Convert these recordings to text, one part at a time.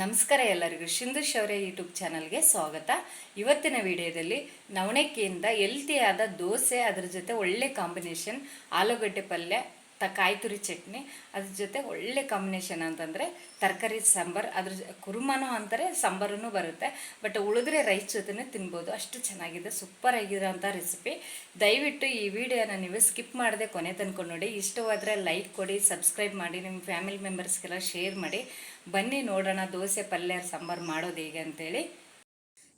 ನಮಸ್ಕಾರ ಎಲ್ಲರಿಗೂ. ಶಿಂದು ಶೌರ್ಯ ಯೂಟ್ಯೂಬ್ ಚಾನಲ್ಗೆ ಸ್ವಾಗತ. ಇವತ್ತಿನ ವಿಡಿಯೋದಲ್ಲಿ ನವಣಕ್ಕಿಯಿಂದ ಎಲ್ತಿಯಾದ ದೋಸೆ, ಅದರ ಜೊತೆ ಒಳ್ಳೆ ಕಾಂಬಿನೇಷನ್ ಆಲೂಗಡ್ಡೆ ಪಲ್ಯ, ತ ಕಾಯಿ ತುರಿ ಚಟ್ನಿ, ಅದ್ರ ಜೊತೆ ಒಳ್ಳೆ ಕಾಂಬಿನೇಷನ್ ಅಂತಂದರೆ ತರಕಾರಿ, ಸಾಂಬಾರು, ಅದ್ರ ಕುರುಮಾನು ಅಂತಾರೆ ಸಾಂಬಾರೂ ಬರುತ್ತೆ. ಬಟ್ ಉಳಿದ್ರೆ ರೈಸ್ ಜೊತೆನೇ ತಿನ್ಬೋದು. ಅಷ್ಟು ಚೆನ್ನಾಗಿದೆ ಸೂಪರ್ ಆಗಿರೋಂಥ ರೆಸಿಪಿ ದಯವಿಟ್ಟು ಈ ವಿಡಿಯೋನ ನೀವು ಸ್ಕಿಪ್ ಮಾಡದೆ ಕೊನೆ ತನಕ ನೋಡಿ. ಇಷ್ಟವಾದರೆ ಲೈಕ್ ಕೊಡಿ ಸಬ್ಸ್ಕ್ರೈಬ್ ಮಾಡಿ, ನಿಮ್ಮ ಫ್ಯಾಮಿಲಿ ಮೆಂಬರ್ಸ್ಗೆಲ್ಲ ಶೇರ್ ಮಾಡಿ. ಬನ್ನಿ ನೋಡೋಣ ದೋಸೆ ಪಲ್ಯ ಸಾಂಬಾರು ಮಾಡೋದು ಹೇಗೆ ಅಂತೇಳಿ.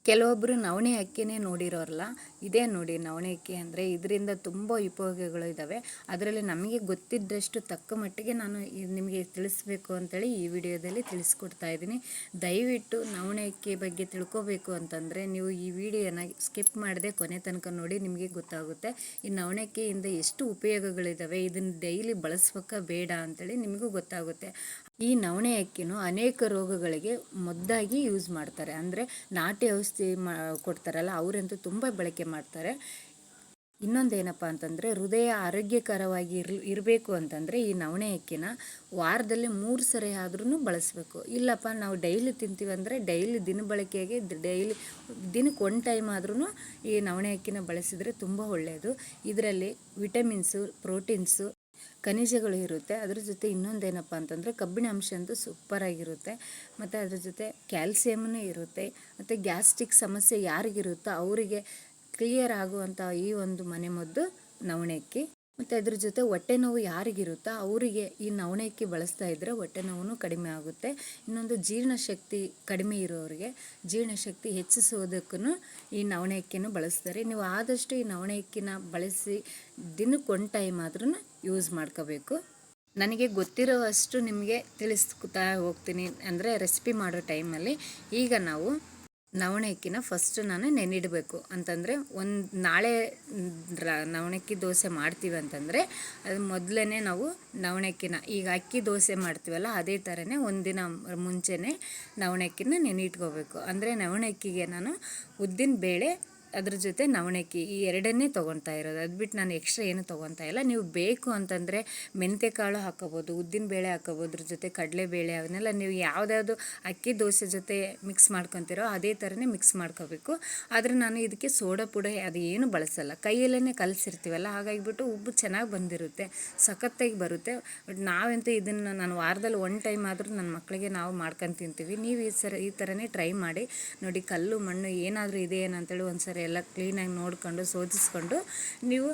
ಕೆಲವೊಬ್ಬರು ನವಣೆ ಅಕ್ಕಿನೇ ನೋಡಿರೋರಲ್ಲ ಇದೇ ನೋಡಿ ನವಣಕ್ಕಿ ಅಂದರೆ ಇದರಿಂದ ತುಂಬ ಉಪಯೋಗಗಳು ಇದ್ದಾವೆ ಅದರಲ್ಲಿ ನಮಗೆ ಗೊತ್ತಿದ್ದಷ್ಟು ತಕ್ಕ ಮಟ್ಟಿಗೆ ನಾನು ನಿಮಗೆ ತಿಳಿಸ್ಬೇಕು ಅಂತೇಳಿ ಈ ವಿಡಿಯೋದಲ್ಲಿ ತಿಳಿಸ್ಕೊಡ್ತಾ ಇದ್ದೀನಿ. ದಯವಿಟ್ಟು ನವಣೆ ಅಕ್ಕಿ ಬಗ್ಗೆ ತಿಳ್ಕೊಬೇಕು ಅಂತಂದರೆ ನೀವು ಈ ವಿಡಿಯೋನ ಸ್ಕಿಪ್ ಮಾಡದೆ ಕೊನೆ ತನಕ ನೋಡಿ ನಿಮಗೆ ಗೊತ್ತಾಗುತ್ತೆ. ಈ ನವಣಕ್ಕಿಯಿಂದ ಎಷ್ಟು ಉಪಯೋಗಗಳಿದ್ದಾವೆ ಇದನ್ನು ಡೈಲಿ ಬಳಸ್ಬೇಕಾ ಬೇಡ ಅಂತೇಳಿ ನಿಮಗೂ ಗೊತ್ತಾಗುತ್ತೆ. ಈ ನವಣೆ ಅಕ್ಕಿನೂ ಅನೇಕ ರೋಗಗಳಿಗೆ ಮದ್ದಾಗಿ ಯೂಸ್ ಮಾಡ್ತಾರೆ. ಅಂದರೆ ನಾಟಿ ಔಷಧಿ ಮಾ, ಕೊಡ್ತಾರಲ್ಲ, ಅವರಂತೂ ತುಂಬ ಬಳಕೆ ಮಾಡ್ತಾರೆ. ಇನ್ನೊಂದೇನಪ್ಪ ಅಂತಂದರೆ, ಹೃದಯ ಆರೋಗ್ಯಕರವಾಗಿ ಇರ್ ಇರಬೇಕು ಅಂತಂದರೆ, ಈ ನವಣೆ ಅಕ್ಕಿನ ವಾರದಲ್ಲಿ ಮೂರು ಸರಿ ಆದ್ರೂ ಬಳಸಬೇಕು. ಇಲ್ಲಪ್ಪ, ನಾವು ಡೈಲಿ ತಿಂತೀವಿ ಅಂದರೆ, ಡೈಲಿ ದಿನ ಬಳಕೆಗೆ ಡೈಲಿ ದಿನಕ್ಕೆ ಒನ್ ಟೈಮ್ ಆದ್ರೂ ಈ ನವಣೆ ಅಕ್ಕಿನ ಬಳಸಿದರೆ ತುಂಬ ಒಳ್ಳೆಯದು ಇದರಲ್ಲಿ ವಿಟಮಿನ್ಸು, ಪ್ರೋಟೀನ್ಸು ಖನಿಜಗಳು ಇರುತ್ತೆ. ಅದ್ರ ಜೊತೆ ಇನ್ನೊಂದೇನಪ್ಪ ಅಂತಂದರೆ, ಕಬ್ಬಿಣ ಅಂಶ ಅಂತೂ ಸೂಪರಾಗಿರುತ್ತೆ. ಮತ್ತು ಅದ್ರ ಜೊತೆ ಕ್ಯಾಲ್ಸಿಯಮ್ನೂ ಇರುತ್ತೆ. ಮತ್ತು ಗ್ಯಾಸ್ಟ್ರಿಕ್ ಸಮಸ್ಯೆ ಯಾರಿಗಿರುತ್ತೋ, ಅವರಿಗೆ ಕ್ಲಿಯರ್ ಆಗುವಂಥ ಈ ಒಂದು ಮನೆಮದ್ದು ನವಣೆ ಅಕ್ಕಿ ಮತ್ತು ಅದ್ರ ಜೊತೆ ಹೊಟ್ಟೆ ನೋವು ಯಾರಿಗಿರುತ್ತೋ ಅವರಿಗೆ ಈ ನವಣಕ್ಕಿ ಬಳಸ್ತಾ ಇದ್ದರೆ ಹೊಟ್ಟೆ ನೋವು ಕಡಿಮೆ ಆಗುತ್ತೆ. ಇನ್ನೊಂದು ಜೀರ್ಣಶಕ್ತಿ ಕಡಿಮೆ ಇರೋರಿಗೆ ಜೀರ್ಣಶಕ್ತಿ ಹೆಚ್ಚಿಸೋದಕ್ಕೂ ಈ ನವಣೆ ಅಕ್ಕಿನೂ ಬಳಸ್ತಾರೆ. ನೀವು ಆದಷ್ಟು ಈ ನವಣೆ ಅಕ್ಕಿನ ಬಳಸಿ ದಿನಕ್ಕೆ ಒನ್ ಟೈಮ್ ಆದ್ರೂ ಯೂಸ್ ಮಾಡ್ಕೋಬೇಕು. ನನಗೆ ಗೊತ್ತಿರೋವಷ್ಟು ನಿಮಗೆ ತಿಳಿಸ್ತಾ ಹೋಗ್ತೀನಿ. ಅಂದರೆ ರೆಸಿಪಿ ಮಾಡೋ ಟೈಮಲ್ಲಿ ಈಗ ನಾವು ನವಣೆ ಅಕ್ಕಿನ ಫಸ್ಟ್ ನಾನು ನೆನಿಡಬೇಕು ಅಂತಂದರೆ ಒಂದು ನಾಳೆ ನವಣಕ್ಕಿ ದೋಸೆ ಮಾಡ್ತೀವಿ ಅಂತಂದರೆ ಅದು ಮೊದಲೇ ನಾವು ನವಣಕ್ಕಿನ ಈಗ ಅಕ್ಕಿ ದೋಸೆ ಮಾಡ್ತೀವಲ್ಲ ಅದೇ ಥರನೇ ಒಂದಿನ ಮುಂಚೆನೇ ನವಣೆ ಅಕ್ಕಿನ ನೆನಿಟ್ಕೋಬೇಕು ಅಂದರೆ ನವಣೆ ಅಕ್ಕಿಗೆ ನಾನು ಉದ್ದಿನ ಬೇಳೆ ಅದ್ರ ಜೊತೆ ನವಣಕ್ಕಿ ಈ ಎರಡನ್ನೇ ತೊಗೊತಾ ಇರೋದು. ಅದು ಬಿಟ್ಟು ನಾನು ಎಕ್ಸ್ಟ್ರಾ ಏನು ತೊಗೊತಾ ಇಲ್ಲ. ನೀವು ಬೇಕು ಅಂತಂದರೆ ಮೆಂತ್ಯ ಕಾಳು ಹಾಕೋಬೋದು ಉದ್ದಿನ ಬೇಳೆ ಹಾಕೋಬೋದ್ರ ಜೊತೆ ಕಡಲೆಬೇಳೆ ಅವನ್ನೆಲ್ಲ ನೀವು ಯಾವುದ್ಯಾವುದು ಅಕ್ಕಿ ದೋಸೆ ಜೊತೆ ಮಿಕ್ಸ್ ಮಾಡ್ಕೊತಿರೋ ಅದೇ ಥರನೇ ಮಿಕ್ಸ್ ಮಾಡ್ಕೋಬೇಕು. ಆದರೆ ನಾನು ಇದಕ್ಕೆ ಸೋಡಾ ಪುಡ ಅದು ಏನು ಬಳಸಲ್ಲ. ಕೈಯಲ್ಲೇ ಕಲಸಿರ್ತೀವಲ್ಲ ಹಾಗಾಗಿಬಿಟ್ಟು ಉಬ್ಬು ಚೆನ್ನಾಗಿ ಬಂದಿರುತ್ತೆ, ಸಖತ್ತಾಗಿ ಬರುತ್ತೆ. ಬಟ್ ನಾವಂತೂ ಇದನ್ನು ನಾನು ವಾರದಲ್ಲಿ ಒನ್ ಟೈಮ್ ಆದರೂ ನನ್ನ ಮಕ್ಕಳಿಗೆ ನಾವು ಮಾಡ್ಕೊಂಡು ತಿಂತೀವಿ. ನೀವು ಈ ಸರ, ಈ ಥರನೇ ಟ್ರೈ ಮಾಡಿ. ನೋಡಿ ಕಲ್ಲು, ಮಣ್ಣು ಏನಾದರೂ ಇದೆ ಏನಂತೇಳಿ ಒಂದು ಸರಿ ಎಲ್ಲ ಕ್ಲೀನಾಗಿ ನೋಡಿಕೊಂಡು ಶೋಧಿಸ್ಕೊಂಡು ನೀವು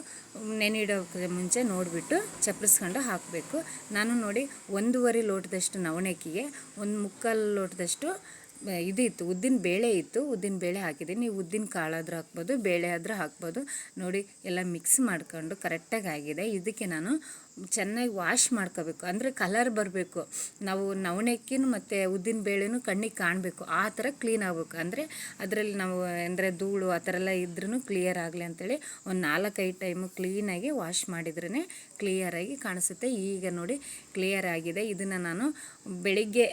ನೆನೆಯಿಡೋಕ್ಕೆ ಮುಂಚೆ ನೋಡಿಬಿಟ್ಟು ಚಪ್ಪರಿಸ್ಕೊಂಡು ಹಾಕಬೇಕು. ನಾನು ನೋಡಿ ಒಂದೂವರೆ ಲೋಟದಷ್ಟು ನವಣಕ್ಕಿಗೆ ಒಂದು ಮುಕ್ಕಾಲು ಲೋಟದಷ್ಟು ಇದಿತ್ತು, ಉದ್ದಿನ ಬೇಳೆ ಇತ್ತು. ಉದ್ದಿನ ಬೇಳೆ ಹಾಕಿದ್ದೀನಿ. ನೀವು ಉದ್ದಿನ ಕಾಳಾದರೂ ಹಾಕ್ಬೋದು, ಬೇಳೆ ಆದರೂ ಹಾಕ್ಬೋದು. ನೋಡಿ, ಎಲ್ಲ ಮಿಕ್ಸ್ ಮಾಡ್ಕೊಂಡು ಕರೆಕ್ಟಾಗಿ ಆಗಿದೆ. ಇದಕ್ಕೆ ನಾನು ಚೆನ್ನಾಗಿ ವಾಶ್ ಮಾಡ್ಕೋಬೇಕು. ಅಂದರೆ ಕಲರ್ ಬರಬೇಕು. ನಾವು ನವಣೆಕ್ಕಿನೂ ಮತ್ತು ಉದ್ದಿನ ಬೇಳೆನೂ ಕಣ್ಣಿಗೆ ಕಾಣಬೇಕು. ಆ ಥರ ಕ್ಲೀನ್ ಆಗಬೇಕು. ಅಂದರೆ ಅದರಲ್ಲಿ ನಾವು, ಅಂದರೆ ಧೂಳು ಆ ಥರ ಎಲ್ಲ ಇದ್ರೂ ಕ್ಲಿಯರ್ ಆಗಲಿ ಅಂತೇಳಿ ಒಂದು ನಾಲ್ಕೈದು ಟೈಮು ಕ್ಲೀನಾಗಿ ವಾಶ್ ಮಾಡಿದ್ರೇ ಕ್ಲಿಯರಾಗಿ ಕಾಣಿಸುತ್ತೆ. ಈಗ ನೋಡಿ ಕ್ಲಿಯರ್ ಆಗಿದೆ. ಇದನ್ನು ನಾನು ಬೆಳಿಗ್ಗೆ,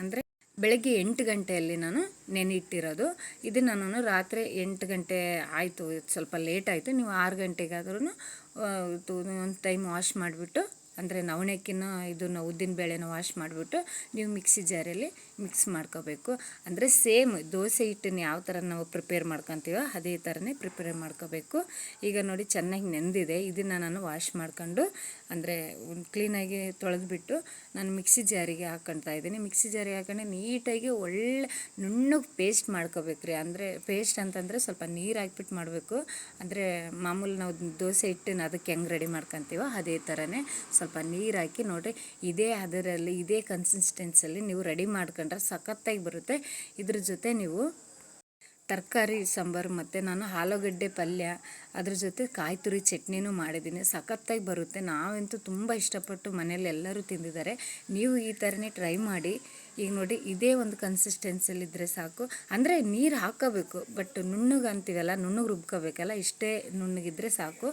ಅಂದರೆ ಬೆಳಗ್ಗೆ ಎಂಟು ಗಂಟೆಯಲ್ಲಿ ನಾನು ನೆನೆಯಿಟ್ಟಿರೋದು. ಇದು ನಾನು ರಾತ್ರಿ ಎಂಟು ಗಂಟೆ ಆಯಿತು, ಸ್ವಲ್ಪ ಲೇಟ್ ಆಯಿತು. ನೀವು ಆರು ಗಂಟೆಗಾದ್ರೂ ಒಂದು ಟೈಮ್ ವಾಶ್ ಮಾಡಿಬಿಟ್ಟು ಅಂದರೆ ನವಣಕ್ಕಿನ ಇದನ್ನು ಉದ್ದಿನ ಬೇಳೆನ ವಾಶ್ ಮಾಡಿಬಿಟ್ಟು ನೀವು ಮಿಕ್ಸಿ ಜಾರಲ್ಲಿ ಮಿಕ್ಸ್ ಮಾಡ್ಕೋಬೇಕು. ಅಂದರೆ ಸೇಮ್ ದೋಸೆ ಹಿಟ್ಟನ್ನು ಯಾವ ಥರ ನಾವು ಪ್ರಿಪೇರ್ ಮಾಡ್ಕೊತೀವೋ ಅದೇ ಥರನೇ ಪ್ರಿಪೇರ್ ಮಾಡ್ಕೋಬೇಕು. ಈಗ ನೋಡಿ ಚೆನ್ನಾಗಿ ನೆಂದಿದೆ. ಇದನ್ನು ನಾನು ವಾಶ್ ಮಾಡ್ಕೊಂಡು, ಅಂದರೆ ಕ್ಲೀನಾಗಿ ತೊಳೆದುಬಿಟ್ಟು ನಾನು ಮಿಕ್ಸಿ ಜಾರಿಗೆ ಹಾಕ್ಕೊಳ್ತಾ ಇದ್ದೀನಿ. ಮಿಕ್ಸಿ ಜಾರಿಗೆ ಹಾಕೊಂಡು ನೀಟಾಗಿ ಒಳ್ಳೆ ನುಣ್ಣಗೆ ಪೇಸ್ಟ್ ಮಾಡ್ಕೋಬೇಕು ರೀ. ಅಂದರೆ ಪೇಸ್ಟ್ ಅಂತಂದರೆ ಸ್ವಲ್ಪ ನೀರು ಹಾಕ್ಬಿಟ್ಟು ಮಾಡಬೇಕು. ಅಂದರೆ ಮಾಮೂಲಿ ನಾವು ದೋಸೆ ಹಿಟ್ಟನ್ನು ಅದಕ್ಕೆ ಹೆಂಗೆ ರೆಡಿ ಮಾಡ್ಕೊತೀವೋ ಅದೇ ಥರನೇ ಸ್ವಲ್ಪ ನೀರು ಹಾಕಿ ನೋಡಿರಿ, ಇದೇ ಅದರಲ್ಲಿ, ಇದೇ ಕನ್ಸಿಸ್ಟೆನ್ಸಲ್ಲಿ ನೀವು ರೆಡಿ ಮಾಡ್ಕೊಂಡ್ರೆ ಸಖತ್ತಾಗಿ ಬರುತ್ತೆ. ಇದ್ರ ಜೊತೆ ನೀವು ತರಕಾರಿ ಸಾಂಬಾರು ಮತ್ತು ನಾನು ಆಲೂಗಡ್ಡೆ ಪಲ್ಯ, ಅದ್ರ ಜೊತೆ ಕಾಯಿ ತುರಿ ಚಟ್ನಿನೂ ಮಾಡಿದ್ದೀನಿ. ಸಖತ್ತಾಗಿ ಬರುತ್ತೆ. ನಾವಂತೂ ತುಂಬ ಇಷ್ಟಪಟ್ಟು ಮನೇಲಿ ಎಲ್ಲರೂ ತಿಂದಿದ್ದಾರೆ. ನೀವು ಈ ಥರನೇ ಟ್ರೈ ಮಾಡಿ. ಈಗ ನೋಡಿ ಇದೇ ಒಂದು ಕನ್ಸಿಸ್ಟೆನ್ಸಿಲಿದ್ದರೆ ಸಾಕು. ಅಂದರೆ ನೀರು ಹಾಕೋಬೇಕು ಬಟ್ ನುಣ್ಣಗೆ ಅಂತೀವಲ್ಲ, ನುಣ್ಣಗೆ ರುಬ್ಕೋಬೇಕಲ್ಲ, ಇಷ್ಟೇ ನುಣ್ಣಗಿದ್ರೆ ಸಾಕು.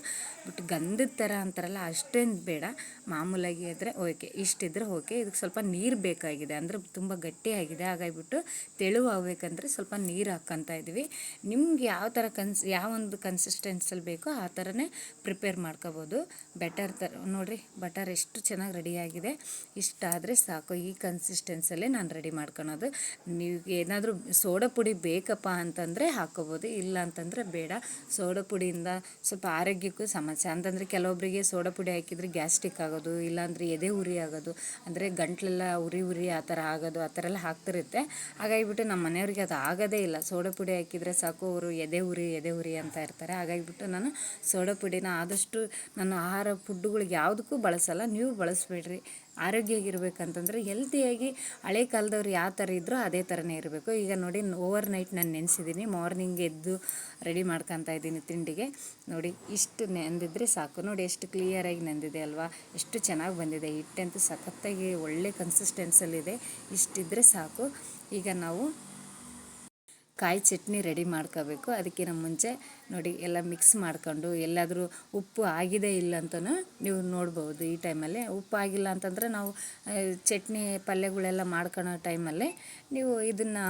ಬಟ್ ಗಂಧದ ಥರ ಅಂತಾರಲ್ಲ, ಅಷ್ಟೇನು ಬೇಡ. ಮಾಮೂಲಾಗಿ ಆದರೆ ಓಕೆ, ಇಷ್ಟಿದ್ರೆ ಓಕೆ. ಇದಕ್ಕೆ ಸ್ವಲ್ಪ ನೀರು ಬೇಕಾಗಿದೆ ಅಂದರೆ ತುಂಬ ಗಟ್ಟಿಯಾಗಿದೆ. ಹಾಗಾಗಿಬಿಟ್ಟು ತೆಳುವಾಗಬೇಕಂದ್ರೆ ಸ್ವಲ್ಪ ನೀರು ಹಾಕ್ಕೊತಾ ಇದ್ದೀವಿ. ನಿಮ್ಗೆ ಯಾವ ಥರ ಕನ್ಸ್ ಯಾವ ಒಂದು ಕನ್ಸಿಸ್ಟೆನ್ಸಲ್ಲಿ ಬೇಕೋ ಆ ಥರನೇ ಪ್ರಿಪೇರ್ ಮಾಡ್ಕೋಬೋದು. ಬೆಟರ್ ಥರ ನೋಡಿರಿ ಬಟರ್ ಎಷ್ಟು ಚೆನ್ನಾಗಿ ರೆಡಿಯಾಗಿದೆ ಇಷ್ಟಾದರೆ ಸಾಕು. ಈ ಕನ್ಸಿಸ್ಟೆನ್ಸಲ್ಲೇ ನಾನು ರೆಡಿ ಮಾಡ್ಕೊಳೋದು. ನೀವು ಏನಾದರೂ ಸೋಡಾ ಪುಡಿ ಬೇಕಪ್ಪ ಅಂತಂದರೆ ಹಾಕೋಬೋದು, ಇಲ್ಲ ಅಂತಂದರೆ ಬೇಡ. ಸೋಡಾ ಪುಡಿಯಿಂದ ಸ್ವಲ್ಪ ಆರೋಗ್ಯಕ್ಕೂ ಸಮಸ್ಯೆ ಅಂತಂದರೆ ಕೆಲವೊಬ್ಬರಿಗೆ ಸೋಡಾ ಪುಡಿ ಹಾಕಿದರೆ ಗ್ಯಾಸ್ಟ್ರಿಕ್ ಆಗೋದು ಇಲ್ಲಾಂದರೆ ಎದೆ ಉರಿ ಆಗೋದು, ಅಂದರೆ ಗಂಟ್ಲೆಲ್ಲ ಉರಿ ಉರಿ ಆ ಥರ ಆಗೋದು, ಆ ಥರ ಎಲ್ಲ ಹಾಕ್ತಿರುತ್ತೆ ಹಾಗಾಗಿಬಿಟ್ಟು ನಮ್ಮ ಮನೆಯವ್ರಿಗೆ ಅದು ಆಗೋದೇ ಇಲ್ಲ. ಸೋಡಾ ಪುಡಿ ಹಾಕಿದರೆ ಸಾಕು, ಅವರು ಎದೆ ಉರಿ ಎದೆ ಉರಿ ಅಂತ ಇರ್ತಾರೆ. ಹಾಗಾಗಿಬಿಟ್ಟು ನಾನು ಸೋಡಾ ಪುಡಿನ ಆದಷ್ಟು ನಾನು ಆಹಾರ ಫುಡ್ಗಳಿಗೆ ಯಾವುದಕ್ಕೂ ಬಳಸಲ್ಲ. ನೀವು ಬಳಸಬೇಡ್ರಿ. ಆರೋಗ್ಯವಾಗಿರ್ಬೇಕಂತಂದ್ರೆ ಹೆಲ್ತಿಯಾಗಿ ಹಳೆ ಕಾಲದವ್ರು ಯಾವ ಥರ ಇದ್ದರೂ ಅದೇ ಥರನೇ ಇರಬೇಕು. ಈಗ ನೋಡಿ ಓವರ್ ನೈಟ್ ನಾನು ನೆನೆಸಿದ್ದೀನಿ ಮಾರ್ನಿಂಗ್ ಎದ್ದು ರೆಡಿ ಮಾಡ್ಕೊತಾ ಇದ್ದೀನಿ ತಿಂಡಿಗೆ. ನೋಡಿ ಇಷ್ಟು ನೆಂದಿದ್ರೆ ಸಾಕು. ನೋಡಿ ಎಷ್ಟು ಕ್ಲಿಯರಾಗಿ ನೆಂದಿದೆ ಅಲ್ವಾ? ಎಷ್ಟು ಚೆನ್ನಾಗಿ ಬಂದಿದೆ. ಹಿಟ್ಟಂತೂ ಸಖತ್ತಾಗಿ ಒಳ್ಳೆ ಕನ್ಸಿಸ್ಟೆನ್ಸಲ್ಲಿದೆ ಇಷ್ಟಿದ್ರೆ ಸಾಕು. ಈಗ ನಾವು ಕಾಯಿ ಚಟ್ನಿ ರೆಡಿ ಮಾಡ್ಕೋಬೇಕು. ಅದಕ್ಕಿಂತ ಮುಂಚೆ ನೋಡಿ, ಎಲ್ಲ ಮಿಕ್ಸ್ ಮಾಡ್ಕೊಂಡು ಎಲ್ಲಾದರೂ ಉಪ್ಪು ಆಗಿದೆ ಇಲ್ಲ ಅಂತಲೂ ನೀವು ನೋಡ್ಬೋದು ಈ ಟೈಮಲ್ಲಿ ಉಪ್ಪು ಆಗಿಲ್ಲ ಅಂತಂದರೆ ನಾವು ಚಟ್ನಿ ಪಲ್ಯಗಳೆಲ್ಲ ಮಾಡ್ಕೊಳೋ ಟೈಮಲ್ಲಿ ನೀವು ಇದನ್ನು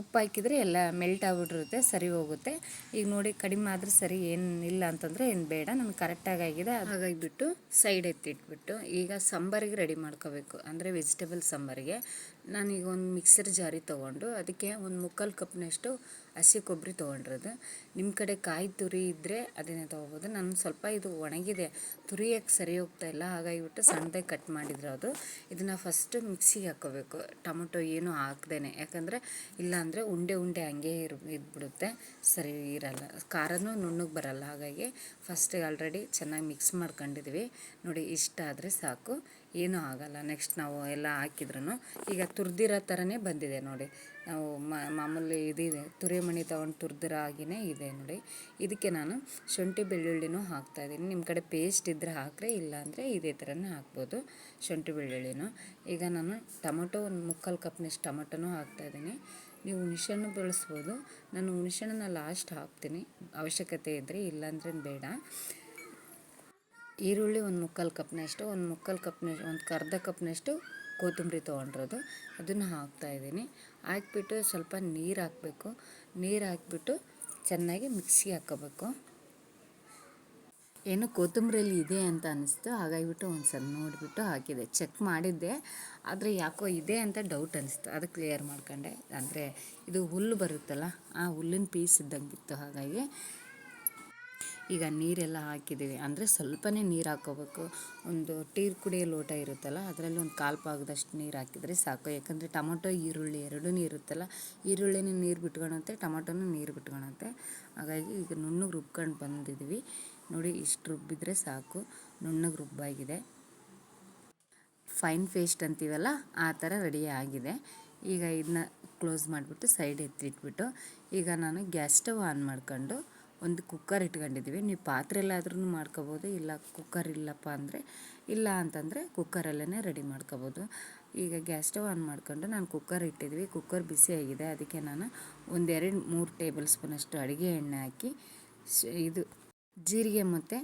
ಉಪ್ಪು ಹಾಕಿದರೆ ಎಲ್ಲ ಮೆಲ್ಟ್ ಆಗಿಬಿಟ್ಟಿರುತ್ತೆ, ಸರಿ ಹೋಗುತ್ತೆ. ಈಗ ನೋಡಿ, ಕಡಿಮೆ ಆದರೆ ಸರಿ ಏನು ಇಲ್ಲ ಅಂತಂದರೆ ಏನು ಬೇಡ, ನಮ್ಗೆ ಕರೆಕ್ಟಾಗಿ ಆಗಿದೆ. ಹಾಗಾಗಿಬಿಟ್ಟು ಸೈಡ್ ಎತ್ತಿಟ್ಬಿಟ್ಟು ಈಗ ಸಾಂಬಾರಿಗೆ ರೆಡಿ ಮಾಡ್ಕೋಬೇಕು. ಅಂದರೆ ವೆಜಿಟೇಬಲ್ ಸಾಂಬಾರಿಗೆ. ನಾನೀಗ ಒಂದು ಮಿಕ್ಸರ್ ಜಾರಿ ತೊಗೊಂಡು ಅದಕ್ಕೆ ಒಂದು ಮುಕ್ಕಾಲು ಕಪ್ನಷ್ಟು ಹಸಿ ಕೊಬ್ಬರಿ ತೊಗೊಂಡಿರೋದು. ನಿಮ್ಮ ಕಡೆ ಕಾಯಿ ತುರಿ ಇದ್ದರೆ ಅದನ್ನೇ ತೊಗೋಬೋದು. ನಾನು ಸ್ವಲ್ಪ ಇದು ಒಣಗಿದೆ, ತುರಿಯೋಕ್ಕೆ ಸರಿ ಹೋಗ್ತಾ ಇಲ್ಲ. ಹಾಗಾಗಿಬಿಟ್ಟು ಸಣ್ಣದಾಗಿ ಕಟ್ ಮಾಡಿದ್ರು ಇದನ್ನು ಫಸ್ಟ್ ಮಿಕ್ಸಿಗೆ ಹಾಕೋಬೇಕು. ಟೊಮೊಟೊ ಏನೂ ಹಾಕ್ದೇನೆ. ಯಾಕಂದರೆ ಇಲ್ಲಾಂದರೆ ಉಂಡೆ ಉಂಡೆ ಹಂಗೆ ಇರ್, ಇದ್ಬಿಡುತ್ತೆ. ಸರಿ ಇರಲ್ಲ. ಖಾರನೂ ನುಣ್ಣಗೆ ಬರಲ್ಲ. ಹಾಗಾಗಿ ಫಸ್ಟ್ ಆಲ್ರೆಡಿ ಚೆನ್ನಾಗಿ ಮಿಕ್ಸ್ ಮಾಡ್ಕೊಂಡಿದ್ವಿ. ನೋಡಿ, ಇಷ್ಟ ಆದರೆ ಸಾಕು. ಏನೂ ಆಗಲ್ಲ. ನೆಕ್ಸ್ಟ್ ನಾವು ಎಲ್ಲ ಹಾಕಿದ್ರು ಈಗ ತುರ್ದಿರೋ ಥರನೇ ಬಂದಿದೆ ನೋಡಿ. ನಾವು ಮಾಮೂಲಿ ಇದಿದೆ. ತುರಿಮಣಿ ತೊಗೊಂಡು ತುರಿದ್ರ ಹಾಗೆಯೇ ಇದೆ ನೋಡಿ. ಇದಕ್ಕೆ ನಾನು ಶುಂಠಿ ಬೆಳ್ಳುಳ್ಳಿನೂ ಹಾಕ್ತಾ ಇದ್ದೀನಿ. ನಿಮ್ಮ ಕಡೆ ಪೇಸ್ಟ್ ಇದ್ದರೆ ಹಾಕ್ರೆ, ಇಲ್ಲಾಂದರೆ ಇದೇ ಥರನೇ ಹಾಕ್ಬೋದು ಶುಂಠಿ ಬೆಳ್ಳುಳ್ಳಿನೂ. ಈಗ ನಾನು ಟೊಮೊಟೊ ಒಂದು ಮುಕ್ಕಾಲು ಕಪ್ನಷ್ಟು ಟೊಮೊಟೊನೂ ಹಾಕ್ತಾಯಿದ್ದೀನಿ ನೀವು ಹುಣಸೆಹಣ್ಣು ಬಳಸ್ಬೋದು. ನಾನು ಹುಣಸೆಹಣ್ಣನ್ನ ಲಾಸ್ಟ್ ಹಾಕ್ತೀನಿ. ಅವಶ್ಯಕತೆ ಇದ್ದರೆ ಇಲ್ಲಾಂದ್ರೆ ಬೇಡ. ಈರುಳ್ಳಿ ಒಂದು ಮುಕ್ಕಾಲು ಕಪ್ನಷ್ಟು, ಒಂದು ಮುಕ್ಕಾಲು ಕಪ್ನಷ್ಟು ಒಂದು ಅರ್ಧ ಕಪ್ನಷ್ಟು ಕೊತ್ತಂಬರಿ ತೊಗೊಂಡಿರೋದು, ಅದನ್ನು ಹಾಕ್ತಾಯಿದ್ದೀನಿ ಹಾಕ್ಬಿಟ್ಟು ಸ್ವಲ್ಪ ನೀರು ಹಾಕಬೇಕು. ನೀರು ಹಾಕ್ಬಿಟ್ಟು ಚೆನ್ನಾಗಿ ಮಿಕ್ಸಿ ಹಾಕ್ಕೋಬೇಕು ಏನು ಕೊತ್ತಂಬರಿಯಲ್ಲಿ ಇದೆ ಅಂತ ಅನಿಸ್ತು, ಹಾಗಾಗಿಬಿಟ್ಟು ಒಂದು ಸಲ ನೋಡಿಬಿಟ್ಟು ಹಾಕಿದೆ. ಚೆಕ್ ಮಾಡಿದ್ದೆ, ಆದರೆ ಯಾಕೋ ಇದೆ ಅಂತ ಡೌಟ್ ಅನಿಸ್ತು. ಅದು ಕ್ಲಿಯರ್ ಮಾಡ್ಕೊಂಡೆ. ಅಂದರೆ ಇದು ಹುಲ್ಲು ಬರುತ್ತಲ್ಲ, ಆ ಹುಲ್ಲಿನ ಪೀಸ್ ಇದ್ದಂಗಿತ್ತು ಹಾಗಾಗಿ ಈಗ ನೀರೆಲ್ಲ ಹಾಕಿದ್ದೀವಿ. ಅಂದರೆ ಸ್ವಲ್ಪನೇ ನೀರು ಹಾಕೋಬೇಕು. ಒಂದು ಟೀರ್ ಕುಡಿಯೋ ಲೋಟ ಇರುತ್ತಲ್ಲ, ಅದರಲ್ಲಿ ಒಂದು ಕಾಲು ಪಾಗದಷ್ಟು ನೀರು ಹಾಕಿದರೆ ಸಾಕು. ಯಾಕಂದರೆ ಟೊಮೊಟೊ, ಈರುಳ್ಳಿ ಎರಡೂ ಇರುತ್ತಲ್ಲ, ಈರುಳ್ಳಿನೂ ನೀರು ಬಿಟ್ಕೊಳತ್ತೆ ಟೊಮೊಟೊನೂ ನೀರು ಬಿಟ್ಕೊಳತ್ತೆ ಹಾಗಾಗಿ ಈಗ ನುಣ್ಣಗೆ ರುಬ್ಕೊಂಡು ಬಂದಿದ್ವಿ. ನೋಡಿ, ಇಷ್ಟು ರುಬ್ಬಿದ್ರೆ ಸಾಕು. ನುಣ್ಣಗೆ ರುಬ್ಬಾಗಿದೆ. ಫೈನ್ ಫೇಸ್ಟ್ ಅಂತೀವಲ್ಲ, ಆ ಥರ ರೆಡಿ ಆಗಿದೆ. ಈಗ ಇದನ್ನ ಕ್ಲೋಸ್ ಮಾಡಿಬಿಟ್ಟು ಸೈಡ್ ಎತ್ತಿಟ್ಬಿಟ್ಟು ಈಗ ನಾನು ಗ್ಯಾಸ್ ಸ್ಟವ್ ಆನ್ ಮಾಡ್ಕೊಂಡು ಒಂದು ಕುಕ್ಕರ್ ಇಟ್ಕೊಂಡಿದ್ದೀವಿ. ನೀವು ಪಾತ್ರೆಲ್ಲಾದ್ರೂ ಮಾಡ್ಕೋಬೋದು. ಇಲ್ಲ ಕುಕ್ಕರ್ ಇಲ್ಲಪ್ಪ ಅಂದರೆ, ಇಲ್ಲ ಅಂತಂದರೆ ಕುಕ್ಕರಲ್ಲೇ ರೆಡಿ ಮಾಡ್ಕೋಬೋದು. ಈಗ ಗ್ಯಾಸ್ ಸ್ಟವ್ ಆನ್ ಮಾಡಿಕೊಂಡು ನಾನು ಕುಕ್ಕರ್ ಇಟ್ಟಿದ್ವಿ. ಕುಕ್ಕರ್ ಬಿಸಿಯಾಗಿದೆ ಅದಕ್ಕೆ ನಾನು ಒಂದೆರಡು ಮೂರು ಟೇಬಲ್ ಸ್ಪೂನಷ್ಟು ಅಡುಗೆ ಎಣ್ಣೆ ಹಾಕಿ ಇದು ಜೀರಿಗೆ ಮತ್ತು